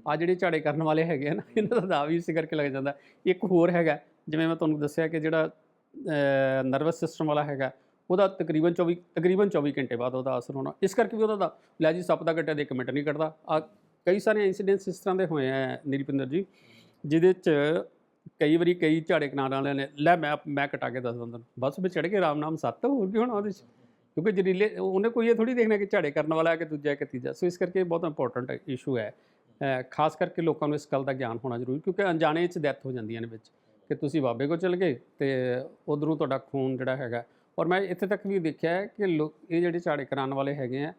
ਆ ਜਿਹੜੇ ਝਾੜੇ ਕਰਨ ਵਾਲੇ ਹੈਗੇ ਆ ਨਾ, ਇਹਨਾਂ ਦਾ ਦਾਅ ਵੀ ਇਸ ਕਰਕੇ ਲੱਗ ਜਾਂਦਾ। ਇੱਕ ਹੋਰ ਹੈਗਾ, ਜਿਵੇਂ ਮੈਂ ਤੁਹਾਨੂੰ ਦੱਸਿਆ ਕਿ ਜਿਹੜਾ ਨਰਵਸ ਸਿਸਟਮ ਵਾਲਾ ਹੈਗਾ, ਉਹਦਾ ਤਕਰੀਬਨ 24 ਤਕਰੀਬਨ 24 ਘੰਟੇ ਬਾਅਦ ਉਹਦਾ ਅਸਰ ਹੋਣਾ। ਇਸ ਕਰਕੇ ਵੀ ਉਹਦਾ ਦਾ ਲੈ ਜੀ ਸੱਪ ਦਾ ਕੱਟਿਆ ਦੇ ਇੱਕ ਮਿੰਟ ਨਹੀਂ ਕੱਢਦਾ। ਆ ਕਈ ਸਾਰੇ ਇਨਸੀਡੈਂਟਸ ਇਸ ਤਰ੍ਹਾਂ ਦੇ ਹੋਏ ਆ ਨਿਰਪਿੰਦਰ ਜੀ, ਜਿਹਦੇ ਚ ਕਈ ਵਾਰੀ ਕਈ ਝਾੜੇ ਕਨਾਲ ਵਾਲਿਆਂ ਨੇ, ਲੈ ਮੈਂ ਮੈਂ ਕਟਾ ਕੇ ਦੱਸ ਦਿੰਦਾ ਬਸ ਵਿੱਚ ਚੜ ਕੇ ਰਾਮ ਨਾਮ ਸੱਤ, ਹੋਰ ਵੀ ਹੋਣਾ ਉਹਦੇ ਚ? ਕਿਉਂਕਿ ਜ਼ਰੀਲੇ, ਉਹਨੇ ਕੋਈ ਇਹ ਥੋੜੀ ਦੇਖਣਾ ਕਿ ਝਾੜੇ ਕਰਨ ਵਾਲਾ ਹੈ ਕਿ ਦੂਜਾ ਕਿ ਤੀਜਾ। ਸੋ ਇਸ ਕਰਕੇ ਬਹੁਤ ਇੰਪੋਰਟੈਂਟ ਇਸ਼ੂ ਹੈ। ਖਾਸ ਕਰਕੇ ਲੋਕਾਂ ਨੂੰ ਇਸ ਗੱਲ ਦਾ ਗਿਆਨ ਹੋਣਾ ਜ਼ਰੂਰੀ ਕਿਉਂਕਿ ਅਣਜਾਣੇ 'ਚ ਡੈਥ ਹੋ ਜਾਂਦੀਆਂ ਨੇ ਵਿੱਚ ਕਿ ਤੁਸੀਂ ਬਾਬੇ ਕੋਲ ਚਲ ਗਏ ਤੇ ਉਧਰੋਂ ਤੁਹਾਡਾ ਖੂਨ ਜਿਹੜਾ ਹੈਗਾ। ਔਰ ਮੈਂ ਇੱਥੇ ਤੱਕ ਵੀ ਦੇਖਿਆ ਹੈ ਕਿ ਲੋਕ ਇਹ ਜਿਹੜੇ ਝਾੜੇ ਕਰਾਉਣ ਵਾਲੇ ਹੈਗੇ ਆ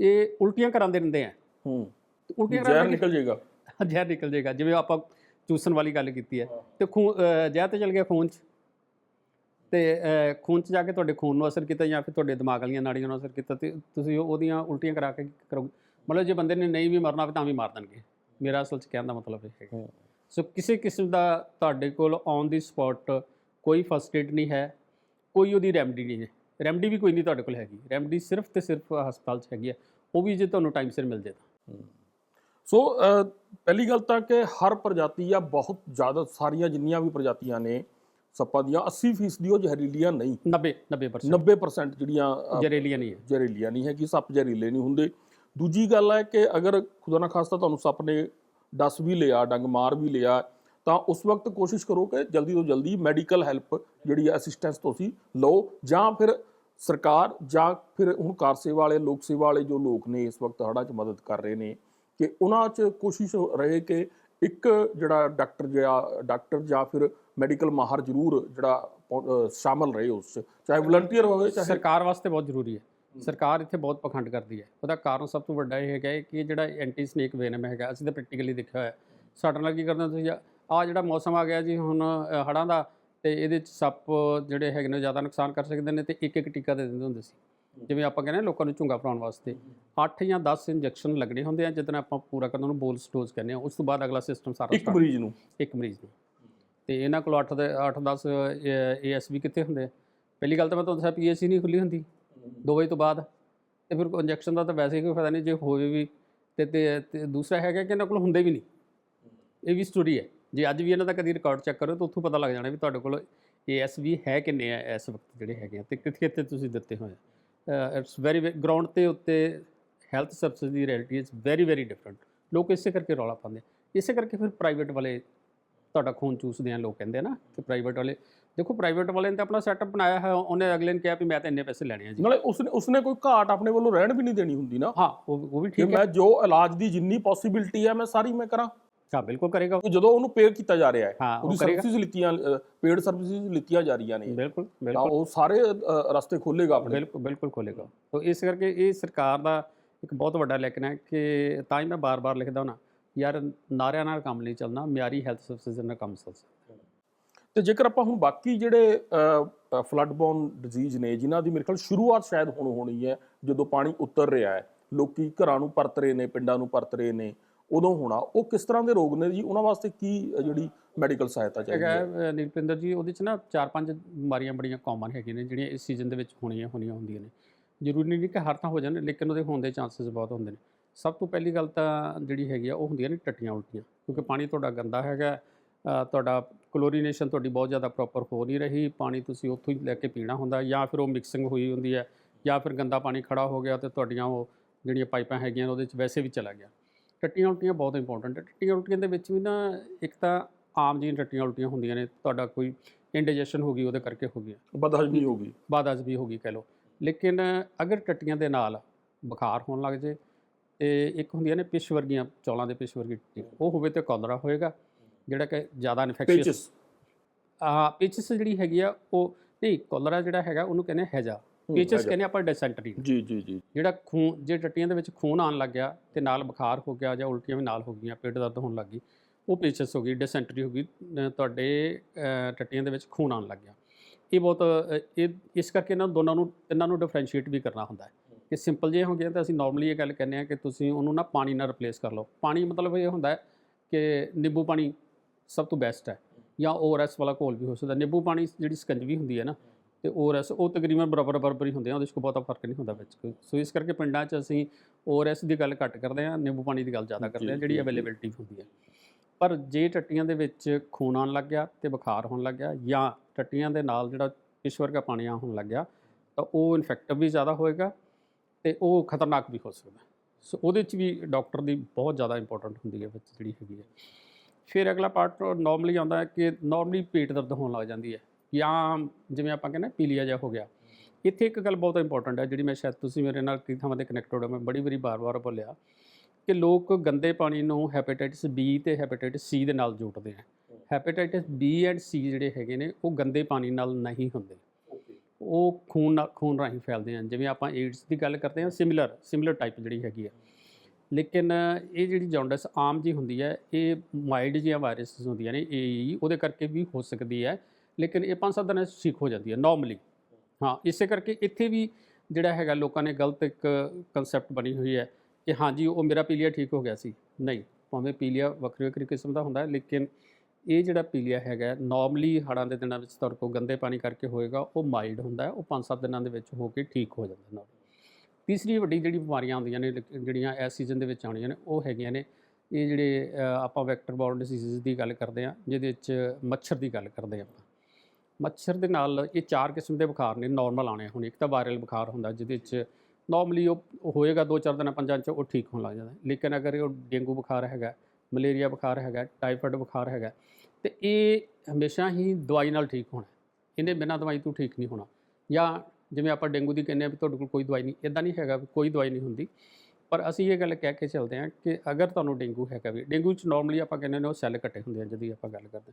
ਇਹ ਉਲਟੀਆਂ ਕਰਾਉਂਦੇ ਰਹਿੰਦੇ ਆ। ਹੂੰ। ਉਲਟੀਆਂ ਜ਼ਹਿਰ ਨਿਕਲ ਜਾਏਗਾ। [laughs] ਜ਼ਹਿਰ ਨਿਕਲ ਜਾਏਗਾ ਜਿਵੇਂ ਆਪਾਂ ਚੂਸਣ ਵਾਲੀ ਗੱਲ ਕੀਤੀ ਹੈ। ਤੇ ਖੂਨ ਜ਼ਹਿਰ ਤੇ ਚਲ ਗਿਆ ਖੂਨ 'ਚ? ਤੇ ਖੂਨ 'ਚ ਜਾ ਕੇ ਤੁਹਾਡੇ ਖੂਨ ਨੂੰ ਅਸਰ ਕੀਤਾ ਜਾਂ ਫਿਰ ਤੁਹਾਡੇ ਦਿਮਾਗ ਵਾਲੀਆਂ ਨਾੜੀਆਂ ਨੂੰ ਅਸਰ ਕੀਤਾ? ਤੇ ਤੁਸੀਂ ਉਹ- ਉਹਦੀਆਂ ਉਲਟੀਆਂ ਕਰਾ ਕੀ ਕਰੋਗੇ? ਮਤਲਬ ਜੇ ਬੰਦੇ ਨੇ ਨਹੀਂ ਵੀ ਮਰਨਾ ਹੋਵੇ ਤਾਂ ਵੀ ਮਾਰ ਦੇਣਗੇ। ਮੇਰਾ ਅਸਲ 'ਚ ਕਹਿਣ ਦਾ ਮਤਲਬ ਇਹ ਹੈਗਾ। ਸੋ ਕਿਸੇ ਕਿਸਮ ਦਾ ਤੁਹਾਡੇ ਕੋਲ ਔਨ ਦੀ ਸਪੌਟ ਕੋਈ ਫਸਟ ਏਡ ਨਹੀਂ ਹੈ ਕੋਈ ਉਹਦੀ ਰੈਮਡੀ ਨਹੀਂ ਹੈ। ਰੈਮਡੀ ਵੀ ਕੋਈ ਨਹੀਂ ਤੁਹਾਡੇ ਕੋਲ ਹੈਗੀ। ਰੈਮਡੀ ਸਿਰਫ ਤੇ ਸਿਰਫ ਹਸਪਤਾਲ 'ਚ ਹੈਗੀ ਹੈ ਉਹ ਵੀ ਜੇ ਤੁਹਾਨੂੰ ਟਾਈਮ ਸਿਰ ਮਿਲ ਜੇ ਤਾਂ। ਸੋ ਪਹਿਲੀ ਗੱਲ ਤਾਂ ਕਿ ਹਰ ਪ੍ਰਜਾਤੀ ਆ ਬਹੁਤ ਜ਼ਿਆਦਾ ਸਾਰੀਆਂ ਜਿੰਨੀਆਂ ਵੀ ਪ੍ਰਜਾਤੀਆਂ ਨੇ ਸੱਪਾਂ ਦੀਆਂ 80% ਦੀ ਉਹ ਜ਼ਹਿਰੀਲੀਆਂ ਨਹੀਂ। 90 90% 90% ਜਿਹੜੀਆਂ ਜ਼ਹਿਰੀਲੀਆਂ ਨਹੀਂ ਹੈ। ਜ਼ਹਿਰੀਲੀਆਂ ਨਹੀਂ ਹੈ ਕਿ ਸੱਪ ਜ਼ਹਿਰੀਲੇ ਨਹੀਂ ਹੁੰਦੇ। ਦੂਜੀ ਗੱਲ ਹੈ ਕਿ ਅਗਰ ਖੁਦਾ ਨਾ ਖਾਸਤਾ ਤੁਹਾਨੂੰ ਸੱਪ ਨੇ ਡਸ ਵੀ ਲਿਆ, ਡੰਗ ਮਾਰ ਵੀ ਲਿਆ, ਤਾਂ ਉਸ ਵਕਤ ਕੋਸ਼ਿਸ਼ ਕਰੋ ਕਿ ਜਲਦੀ ਤੋਂ ਜਲਦੀ ਮੈਡੀਕਲ ਹੈਲਪ ਜਿਹੜੀ ਹੈ ਅਸਿਸਟੈਂਸ ਤੁਸੀਂ ਲਓ, ਜਾਂ ਫਿਰ ਸਰਕਾਰ ਜਾਂ ਫਿਰ ਹੁਣ ਕਾਰ ਸੇਵਾ ਵਾਲੇ, ਲੋਕ ਸੇਵਾ ਵਾਲੇ ਜੋ ਲੋਕ ਨੇ ਇਸ ਵਕਤ ਹੜ੍ਹਾਂ 'ਚ ਮਦਦ ਕਰ ਰਹੇ ਨੇ, ਕਿ ਉਹਨਾਂ 'ਚ ਕੋਸ਼ਿਸ਼ ਰਹੇ ਕਿ ਇੱਕ ਜਿਹੜਾ ਡਾਕਟਰ ਜਾਂ ਡਾਕਟਰ ਜਾਂ ਫਿਰ ਮੈਡੀਕਲ ਮਾਹਰ ਜ਼ਰੂਰ ਜਿਹੜਾ ਪਹੁੰ- ਸ਼ਾਮਲ ਰਹੇ ਉਸ 'ਚ, ਚਾਹੇ ਵਲੰਟੀਅਰ ਹੋਵੇ, ਚਾਹੇ ਸਰਕਾਰ ਵਾਸਤੇ ਬਹੁਤ ਜ਼ਰੂਰੀ ਹੈ। ਸਰਕਾਰ ਇੱਥੇ ਬਹੁਤ ਪਖੰਡ ਕਰਦੀ ਹੈ। ਉਹਦਾ ਕਾਰਨ ਸਭ ਤੋਂ ਵੱਡਾ ਇਹ ਹੈਗਾ ਹੈ ਕਿ ਜਿਹੜਾ ਐਂਟੀ ਸਨੇਕ ਵੇਨਮ ਹੈਗਾ ਅਸੀਂ ਤਾਂ ਪ੍ਰੈਕਟੀਕਲੀ ਦੇਖਿਆ ਹੋਇਆ। ਸਾਡੇ ਨਾਲ ਕੀ ਕਰਦੇ ਤੁਸੀਂ? ਆ ਜਿਹੜਾ ਮੌਸਮ ਆ ਗਿਆ ਜੀ ਹੁਣ ਅ, ਹੜ੍ਹਾਂ ਦਾ ਤੇ ਇਹਦੇ ਚ ਸੱਪ ਜਿਹੜੇ ਹੈਗੇ ਨੇ ਜ਼ਿਆਦਾ ਨੁਕਸਾਨ ਕਰ ਸਕਦੇ ਨੇ ਤੇ ਇੱਕ ਇੱਕ ਟੀਕਾ ਦੇ ਦਿੰਦੇ ਹੁੰਦੇ ਸੀ। ਜਿਵੇਂ ਆਪਾਂ ਕਹਿੰਦੇ ਲੋਕਾਂ ਨੂੰ ਝੁੰਗਾ ਫੜਾਉਣ ਵਾਸਤੇ। 8 ਜਾਂ 10 ਇੰਜੈਕਸ਼ਨ ਲੱਗਣੇ ਹੁੰਦੇ ਆ ਜਦੋਂ ਆਪਾਂ ਪੂਰਾ ਕਰਨ ਨੂੰ ਬੋਲਸ ਡੋਜ਼ ਕਹਿੰਦੇ ਆ ਉਸ ਤੋਂ ਬਾਅਦ ਅਗਲਾ ਸਿਸਟਮ ਸਾਰਾ ਇੱਕ ਮਰੀਜ਼ ਨੂੰ? ਇੱਕ ਮਰੀਜ਼ ਨੂੰ। ਤੇ ਇਹਨਾਂ ਕੋਲ 8 ਦੇ 8 10 ਏਐਸਵੀ ਕਿੱਥੇ ਹੁੰਦੇ ਆ? ਪਹਿਲੀ ਗੱਲ ਤਾਂ ਮੈਂ ਤੁਹਾਨੂੰ ਦੱਸਿਆ ਪੀਐਸਸੀ ਨਹੀਂ ਖੁੱਲੀ ਹੁੰਦੀ। 2 ਵਜੇ ਤੋਂ ਬਾਅਦ। ਤੇ ਫਿਰ ਇੰਜੈਕਸ਼ਨ ਦਾ ਤਾਂ ਵੈਸੇ ਹੀ ਕੋਈ ਫਾਇਦਾ ਨਹੀਂ, ਜੇ ਹੋਵੇ ਵੀ ਤੇ ਤੇ ਦੂਸਰਾ ਹੈਗਾ ਕਿ ਇਹਨਾਂ ਕੋਲ ਹੁੰਦੇ ਵੀ ਨਹੀਂ। ਇਹ ਵੀ ਸਟੋਰੀ ਹੈ। ਜੇ ਅੱਜ ਵੀ ਇਹਨਾਂ ਦਾ ਕਦੀ ਰਿਕਾਰਡ ਚੈੱਕ ਕਰੋ ਤਾਂ ਉੱਥੋਂ ਪਤਾ ਲੱਗ ਜਾਣਾ ਵੀ ਤੁਹਾਡੇ ਕੋਲ ਏਐਸਵੀ ਹੈ ਕਿੰਨੇ ਆ ਇਸ ਵਕਤ ਜਿਹੜੇ ਹੈਗੇ ਆ। ਤੇ ਕਿੱਥੇ ਕਿੱਥੇ ਤੁਸੀਂ ਦਿੱਤੇ ਹੋਏ ਆ। ਇਟਸ ਵੈਰੀ ਗਰਾਊਂਡ ਤੇ ਉੱਤੇ health service the reality is very very different ਲੋਕ ਇਸੇ ਕਰਕੇ ਰੌਲਾ ਪਾਉਂਦੇ ਇਸੇ ਕਰਕੇ ਫਿਰ ਪ੍ਰਾਈਵੇਟ ਵਾਲੇ ਤੁਹਾਡਾ ਖੂਨ ਚੂਸਦੇ ਆ, ਲੋਕ ਕਹਿੰਦੇ ਆ ਨਾ ਕਿ ਪ੍ਰਾਈਵੇਟ ਵਾਲੇ ਦੇਖੋ ਪ੍ਰਾਈਵੇਟ ਵਾਲੇ ਨੇ ਤਾਂ ਆਪਣਾ ਸੈਟਅਪ ਬਣਾਇਆ ਹੈ ਉਹਨੇ ਅਗਲੇ ਨੇ ਕਿਹਾ ਵੀ ਮੈਂ ਤਾਂ ਇੰਨੇ ਪੈਸੇ ਲੈਣੇ ਆ ਜੀ। ਨਾਲੇ ਉਸਨੇ ਉਸਨੇ ਕੋਈ ਘਾਟ ਆਪਣੇ ਵੱਲੋਂ ਰਹਿਣ ਵੀ ਨਹੀਂ ਦੇਣੀ ਹੁੰਦੀ ਨਾ। ਹਾਂ ਉਹ ਉਹ ਵੀ ਠੀਕ ਹੈ। ਮੈਂ ਜੋ ਇਲਾਜ ਦੀ ਜਿੰਨੀ ਪੋਸਿਬਿਲਿਟੀ ਹੈ ਮੈਂ ਸਾਰੀ ਮੈਂ ਕਰਾਂ। ਹਾਂ ਬਿਲਕੁਲ ਕਰੇਗਾ ਜਦੋਂ ਉਹਨੂੰ ਪੇ ਕੀਤਾ ਜਾ ਰਿਹਾ ਹੈ ਹਾਂ ਉਹ ਉਹਦੀ ਸਰਵਿਸਿਜ਼ ਲਿੱਤੀਆਂ ਪੇਡ ਸਰਵਿਸਿਜ਼ ਲਿੱਤੀਆਂ ਜਾ ਰਹੀਆਂ ਨੇ। ਬਿਲਕੁਲ ਬਿਲਕੁਲ। ਉਹ ਸਾਰੇ ਰਸਤੇ ਖੋਲੇਗਾ ਆਪਣੇ। ਬਿਲਕੁਲ ਬਿਲਕੁਲ ਖੋਲੇਗਾ। ਤਾਂ ਇਸ ਕਰਕੇ ਇਹ ਸਰਕਾਰ ਦਾ ਇੱਕ ਬਹੁਤ ਵੱਡਾ ਲੈਕਨ ਹੈ ਕਿ ਤਾਂ ਹੀ ਮੈਂ ਬਾਰ-ਬਾਰ ਲਿਖਦਾ ਹਾਂ ਯਾਰ ਨਾਰਿਆਂ ਨਾਲ ਕੰਮ ਨਹੀਂ ਚੱਲਣਾ ਮਿਆਰੀ ਹੈਲਥ ਸਰਵਿਸਿਜ਼ ਨਾਲ ਕੰਮ ਚੱਲ ਸਕਦਾ। ਤੇ ਜੇਕਰ ਆਪਾਂ ਹੁਣ ਬਾਕੀ ਜਿਹੜੇ ਫਲੱਡ ਬੋਰਨ ਡਿਜ਼ੀਜ਼ ਨੇ ਜਿਨ੍ਹਾਂ ਦੀ ਮੇਰੇ ਖਿਆਲ ਸ਼ੁਰੂਆਤ ਸ਼ਾਇਦ ਹੁਣ ਹੋਣੀ ਹੈ ਜਦੋਂ ਪਾਣੀ ਉਤਰ ਰਿਹਾ ਹੈ ਲੋਕੀ ਘਰਾਂ ਨੂੰ ਪਰਤ ਰਹੇ ਨੇ ਪਿੰਡਾਂ ਨੂੰ ਪਰਤ ਰਹੇ ਨੇ ਉਦੋਂ ਹੋਣਾ ਉਹ ਕਿਸ ਤਰ੍ਹਾਂ ਦੇ ਰੋਗ ਨੇ ਜੀ? ਉਹਨਾਂ ਵਾਸਤੇ ਕੀ ਜਿਹੜੀ ਮੈਡੀਕਲ ਸਹਾਇਤਾ ਚਾਹੀਦੀ ਹੈ? ਨੀਲਪਿੰਦਰ ਜੀ ਉਹਦੇ ਚ ਨਾ ਚਾਰ ਪੰਜ ਬਿਮਾਰੀਆਂ ਬੜੀਆਂ ਕਾਮਨ ਹੈਗੀਆਂ ਨੇ ਜਿਹੜੀਆਂ ਇਸ ਸੀਜ਼ਨ ਦੇ ਵਿੱਚ ਹੋਣੀਆਂ ਹੋਣੀਆਂ ਹੁੰਦੀਆਂ ਨੇ। ਜ਼ਰੂਰੀ ਨਹੀਂ ਕਿ ਹਰ ਤਾਂ ਹੋ ਜਾਣ ਲੇਕਿਨ ਉਹਦੇ ਹੋਣ ਦੇ ਚਾਂਸਸ ਬਹੁਤ ਹੁੰਦੇ ਨੇ। ਸਭ ਤੋਂ ਪਹਿਲੀ ਗੱਲ ਤਾਂ ਜਿਹੜੀ ਹੈਗੀ ਆ ਉਹ ਹੁੰਦੀਆਂ ਨੇ ਟੱਟੀਆਂ ਉਲਟੀਆਂ ਕਿਉਂਕਿ ਪਾਣੀ ਤੁਹਾਡਾ ਗੰਦਾ ਹੈਗਾ ਤੁਹਾਡਾ ਕਲੋਰੀਨੇਸ਼ਨ ਤੁਹਾਡੀ ਬਹੁਤ ਜ਼ਿਆਦਾ ਪ੍ਰੋਪਰ ਹੋ ਨਹੀਂ ਰਹੀ ਪਾਣੀ ਤੁਸੀਂ ਉੱਥੋਂ ਹੀ ਲੈ ਕੇ ਪੀਣਾ ਹੁੰਦਾ ਜਾਂ ਫਿਰ ਉਹ ਮਿਕਸਿੰਗ ਹੋਈ ਹੁੰਦੀ ਹੈ ਜਾਂ ਫਿਰ ਗੰਦਾ ਪਾਣੀ ਖੜਾ ਹੋ ਗਿਆ ਤੇ ਤੁਹਾਡੀਆਂ ਉਹ ਜਿਹੜੀਆਂ ਪਾਈਪਾਂ ਹੈਗੀਆਂ ਉਹਦੇ ਚ ਵੈਸੇ ਵੀ ਚਲਾ ਗਿਆ। ਟੱਟੀਆਂ ਉਲਟੀਆਂ ਬਹੁਤ ਇੰਪੋਰਟੈਂਟ ਹੈ ਟੱਟੀਆਂ ਉਲਟੀਆਂ ਦੇ ਵਿੱਚ ਵੀ ਨਾ ਇੱਕ ਤਾਂ ਆਮ ਜੀ ਟੱਟੀਆਂ ਉਲਟੀਆਂ ਹੁੰਦੀਆਂ ਨੇ ਤੁਹਾਡਾ ਕੋਈ ਇੰਡਾਈਜੈਸ਼ਨ ਹੋ ਗਈ ਉਹਦੇ ਕਰਕੇ ਹੋ ਗਿਆ ਬਦਹਜ਼ਮੀ ਹੋ ਗਈ। ਬਾਦਾਜ ਵੀ ਹੋ ਗਈ ਕਹਿ ਲਓ। ਲੇਕਿਨ ਅਗਰ ਟੱਟੀਆਂ ਦੇ ਨਾਲ ਬੁਖਾਰ ਹੋਣ ਲੱਗ ਜੇ ਤੇ ਇੱਕ ਹੁੰਦੀਆਂ ਨੇ ਪਿਸ਼ ਵਰਗੀਆਂ ਚੌਲਾਂ ਦੇ ਪਿਸ਼ ਵਰਗੀ ਉਹ ਹੋਵੇ ਤੇ ਕੋਲਰਾ ਹੋਏਗਾ। ਜਿਹੜਾ ਕਿ ਜ਼ਿਆਦਾ ਇਨਫੈਕਸ਼ੀਅਸ ਪੇਚਸ ਆ ਪਿਚਸ ਜਿਹੜੀ ਹੈਗੀ ਆ ਉਹ ਨਹੀਂ ਕੋਲਰਾ ਜਿਹੜਾ ਹੈਗਾ ਉਹਨੂੰ ਕਹਿੰਦੇ ਹੈਜਾ। ਪਿਚਸ ਕਹਿੰਦੇ ਆਪਾਂ ਡਿਸੈਂਟਰੀ ਜੀ ਜੀ ਜੀ। ਜਿਹੜਾ ਖੂਨ ਜੇ ਟੱਟੀਆਂ ਦੇ ਵਿੱਚ ਖੂਨ ਆਉਣ ਲੱਗ ਗਿਆ ਤੇ ਨਾਲ ਬੁਖਾਰ ਹੋ ਗਿਆ ਜਾਂ ਉਲਟੀਆਂ ਵੀ ਨਾਲ ਹੋ ਗਈਆਂ ਪੇਟ ਦਰਦ ਹੋਣ ਲੱਗ ਗਈ ਉਹ ਪੇਚਸ ਹੋ ਗਈ ਡਿਸੈਂਟਰੀ ਹੋ ਗਈ ਤੁਹਾਡੇ ਟੱਟੀਆਂ ਦੇ ਵਿੱਚ ਖੂਨ ਆਉਣ ਲੱਗ ਗਿਆ। ਇਹ ਬਹੁਤ ਇਹ ਇਸ ਕਰਕੇ ਇਹਨਾਂ ਦੋਨਾਂ ਨੂੰ ਤਿੰਨਾਂ ਨੂੰ ਡਿਫਰੈਂਸ਼ੀਏਟ ਵੀ ਕਰਨਾ ਹੁੰਦਾ ਹੈ। ਕਿ ਸਿੰਪਲ ਜੇ ਹੋ ਗਿਆ ਤਾਂ ਅਸੀਂ ਨਾਰਮਲੀ ਇਹ ਗੱਲ ਕਹਿੰਦੇ ਆ ਕਿ ਤੁਸੀਂ ਉਹਨੂੰ ਨਾ ਪਾਣੀ ਨਾਲ ਰਿਪਲੇਸ ਕਰ ਲਓ। ਪਾਣੀ ਮਤਲਬ ਇਹ ਹੁੰਦਾ ਹੈ ਕਿ ਨਿੰਬੂ ਪਾਣੀ ਸਭ ਤੋਂ ਬੈਸਟ ਹੈ। ਜਾਂ ਓਆਰਐਸ ਵਾਲਾ ਘੋਲ ਵੀ ਹੋ ਸਕਦਾ। ਨਿੰਬੂ ਪਾਣੀ ਜਿਹੜੀ ਸਕੰਜਵੀ ਹੁੰਦੀ ਹੈ ਨਾ ਤੇ ਓਆਰਐਸ ਉਹ ਤਕਰੀਬਨ ਬਰਾਬਰ ਬਰਾਬਰ ਹੀ ਹੁੰਦੇ ਆ ਉਹਦੇ 'ਚ ਕੋਈ ਬਹੁਤਾ ਫ਼ਰਕ ਨਹੀਂ ਹੁੰਦਾ ਵਿੱਚ। ਕੋਈ ਸੋ ਇਸ ਕਰਕੇ ਪਿੰਡਾਂ 'ਚ ਅਸੀਂ ਓਆਰਐਸ ਦੀ ਗੱਲ ਘੱਟ ਕਰਦੇ ਆ ਨਿੰਬੂ ਪਾਣੀ ਦੀ ਗੱਲ ਜ਼ਿਆਦਾ ਕਰਦੇ ਆ ਜਿਹੜੀ। ਅਵੇਲੇਬਿਲਟੀ ਹੁੰਦੀ ਹੈ। ਪਰ ਜੇ ਟੱਟੀਆਂ ਦੇ ਵਿੱਚ ਖੂਨ ਆਉਣ ਲੱਗ ਗਿਆ ਤੇ ਬੁਖਾਰ ਹੋਣ ਲੱਗ ਗਿਆ ਜਾਂ ਟੱਟੀਆਂ ਦੇ ਨਾਲ ਜਿਹੜਾ ਪਿਸ਼ ਵਰਗਾ ਪਾਣੀ ਆਉਣ ਲੱਗ ਗਿਆ ਤਾਂ ਉਹ ਇਨਫੈਕਟਿਵ ਵੀ ਜ਼ਿਆਦਾ ਹੋਏਗਾ ਤੇ ਉਹ ਖਤਰਨਾਕ ਵੀ ਹੋ ਸਕਦਾ। ਸੋ ਉਹਦੇ 'ਚ ਵੀ ਡਾਕਟਰ ਦੀ ਬਹੁਤ ਜ਼ਿਆਦਾ ਇੰਪੋਰਟੈਂਟ ਹੁੰਦੀ ਹੈ ਵਿੱਚ ਜਿਹੜੀ ਹੈਗੀ ਹੈ। ਫਿਰ ਅਗਲਾ ਪਾਰਟ ਨਾਰਮਲੀ ਆਉਂਦਾ ਹੈ ਕਿ ਨਾਰਮਲੀ ਪੇਟ ਦਰਦ ਹੋਣ ਲੱਗ ਜਾਂਦੀ ਹੈ ਜਾਂ ਜਿਵੇਂ ਆਪਾਂ ਕਹਿੰਦੇ ਪੀਲੀਆ ਜਿਹਾ ਹੋ ਗਿਆ। ਇੱਥੇ ਇੱਕ ਗੱਲ ਬਹੁਤ ਇੰਪੋਰਟੈਂਟ ਹੈ ਜਿਹੜੀ ਮੈਂ ਸ਼ਾਇਦ ਤੁਸੀਂ ਮੇਰੇ ਨਾਲ ਕਈ ਥਾਵਾਂ ਤੇ ਕਨੈਕਟਡ ਹੋ ਮੈਂ ਬੜੀ ਵਾਰੀ ਬਾਰ-ਬਾਰ ਬੋਲਿਆ ਕਿ ਲੋਕ ਗੰਦੇ ਪਾਣੀ ਨੂੰ ਹੈਪੇਟਾਈਟਿਸ ਬੀ ਤੇ ਹੈਪੇਟਾਈਟਿਸ ਸੀ ਦੇ ਨਾਲ ਜੋੜਦੇ ਆ ਹੈਪੇਟਾਈਟਿਸ ਬੀ ਐਂਡ ਸੀ ਜਿਹੜੇ ਹੈਗੇ ਨੇ, ਉਹ ਗੰਦੇ ਪਾਣੀ ਨਾਲ ਨਹੀਂ ਹੁੰਦੇ। ਉਹ ਖੂਨ ਨਾਲ, ਖੂਨ ਰਾਹੀਂ ਫੈਲਦੇ ਹਨ। ਜਿਵੇਂ ਆਪਾਂ ਏਡਸ ਦੀ ਗੱਲ ਕਰਦੇ ਹਾਂ ਸਿਮਿਲਰ ਸਿਮਿਲਰ ਟਾਈਪ ਜਿਹੜੀ ਹੈਗੀ ਆ ਲੇਕਿਨ ਇਹ ਜਿਹੜੀ ਜੌਂਡਿਸ ਆਮ ਜੀ ਹੁੰਦੀ ਹੈ, ਇਹ ਮਾਈਲਡ ਜਿਹੀਆਂ ਵਾਇਰਸਸ ਹੁੰਦੀਆਂ ਨੇ, ਏਈ, ਉਹਦੇ ਕਰਕੇ ਵੀ ਹੋ ਸਕਦੀ ਹੈ। ਲੇਕਿਨ ਇਹ ਪੰਜ ਸੱਤ ਦਿਨਾਂ 'ਚ ਠੀਕ ਹੋ ਜਾਂਦੀ ਹੈ ਨਾਰਮਲੀ ਹਾਂ, ਇਸੇ ਕਰਕੇ ਇੱਥੇ ਵੀ ਜਿਹੜਾ ਹੈਗਾ, ਲੋਕਾਂ ਨੇ ਗਲਤ ਇੱਕ ਕਨਸੈਪਟ ਬਣੀ ਹੋਈ ਹੈ ਕਿ ਹਾਂਜੀ ਉਹ ਮੇਰਾ ਪੀਲੀਆ ਠੀਕ ਹੋ ਗਿਆ ਸੀ। ਨਹੀਂ, ਭਾਵੇਂ ਪੀਲੀਆ ਵੱਖਰੀ ਵੱਖਰੀ ਕਿਸਮ ਦਾ ਹੁੰਦਾ ਹੈ ਲੇਕਿਨ ਇਹ ਜਿਹੜਾ ਪੀਲੀਆ ਹੈਗਾ ਨਾਰਮਲੀ ਹੜ੍ਹਾਂ ਦੇ ਦਿਨਾਂ ਵਿੱਚ ਤੁਹਾਡੇ ਕੋਲ ਗੰਦੇ ਪਾਣੀ ਕਰਕੇ ਹੋਏਗਾ, ਉਹ ਮਾਈਲਡ ਹੁੰਦਾ, ਉਹ 5-7 ਦਿਨਾਂ ਦੇ ਵਿੱਚ ਹੋ ਕੇ ਠੀਕ ਹੋ ਜਾਂਦਾ ਨਾਲ ਤੀਸਰੀ ਵੱਡੀ ਜਿਹੜੀ ਬਿਮਾਰੀਆਂ ਆਉਂਦੀਆਂ ਨੇ, ਲੇਕਿਨ ਜਿਹੜੀਆਂ ਇਸ ਸੀਜ਼ਨ ਦੇ ਵਿੱਚ ਆਉਣੀਆਂ ਨੇ, ਉਹ ਹੈਗੀਆਂ ਨੇ। ਇਹ ਜਿਹੜੇ ਆਪਾਂ ਵੈਕਟਰ ਬੋਰਨ ਡਿਸੀਜ਼ਸ ਦੀ ਗੱਲ ਕਰਦੇ ਹਾਂ, ਜਿਹਦੇ ਵਿੱਚ ਮੱਛਰ ਦੀ ਗੱਲ ਕਰਦੇ ਹਾਂ ਆਪਾਂ। ਮੱਛਰ ਦੇ ਨਾਲ ਇਹ ਚਾਰ ਕਿਸਮ ਦੇ ਬੁਖਾਰ ਨੇ ਨਾਰਮਲ ਆਣੇ ਹੁਣ। ਇੱਕ ਤਾਂ ਵਾਇਰਲ ਬੁਖਾਰ ਹੁੰਦਾ, ਜਿਹਦੇ ਵਿੱਚ ਨਾਰਮਲੀ ਉਹ ਹੋਏਗਾ ਦੋ ਚਾਰ ਦਿਨਾਂ, ਪੰਜਾਂ ਚ ਉਹ ਠੀਕ ਹੋਣ ਲੱਗ ਜਾਂਦਾ। ਲੇਕਿਨ ਅਗਰ ਉਹ ਡੇਂਗੂ ਬੁਖਾਰ ਹੈਗਾ, ਮਲੇਰੀਆ ਬੁਖਾਰ ਹੈਗਾ ਟਾਈਫਾਇਡ ਬੁਖਾਰ ਹੈਗਾ, ਤੇ ਇਹ ਹਮੇਸ਼ਾ ਹੀ ਦਵਾਈ ਨਾਲ ਠੀਕ ਹੋਣਾ। ਇਹਨੇ ਬਿਨਾਂ ਦਵਾਈ ਤੋਂ ਠੀਕ ਨਹੀਂ ਹੋਣਾ। ਜਾਂ ਜਿਵੇਂ ਆਪਾਂ ਡੇਂਗੂ ਦੀ ਕਹਿੰਦੇ ਆ ਵੀ ਤੁਹਾਡੇ ਕੋਲ ਕੋਈ ਦਵਾਈ ਨਹੀਂ ਇਦਾਂ ਨਹੀਂ ਹੈਗਾ ਵੀ ਕੋਈ ਦਵਾਈ ਨਹੀਂ ਹੁੰਦੀ। ਪਰ ਅਸੀਂ ਇਹ ਗੱਲ ਕਹਿ ਕੇ ਚੱਲਦੇ ਹਾਂ ਕਿ ਅਗਰ ਤੁਹਾਨੂੰ ਡੇਂਗੂ ਹੈਗਾ ਵੀ, ਡੇਂਗੂ ਚ ਨਾਰਮਲੀ ਆਪਾਂ ਕਹਿੰਦੇ ਨੇ ਉਹ ਸੈੱਲ ਕੱਟੇ ਹੁੰਦੇ ਆ ਜਦੀ ਆਪਾਂ ਗੱਲ ਕਰਦੇ ਹਾਂ।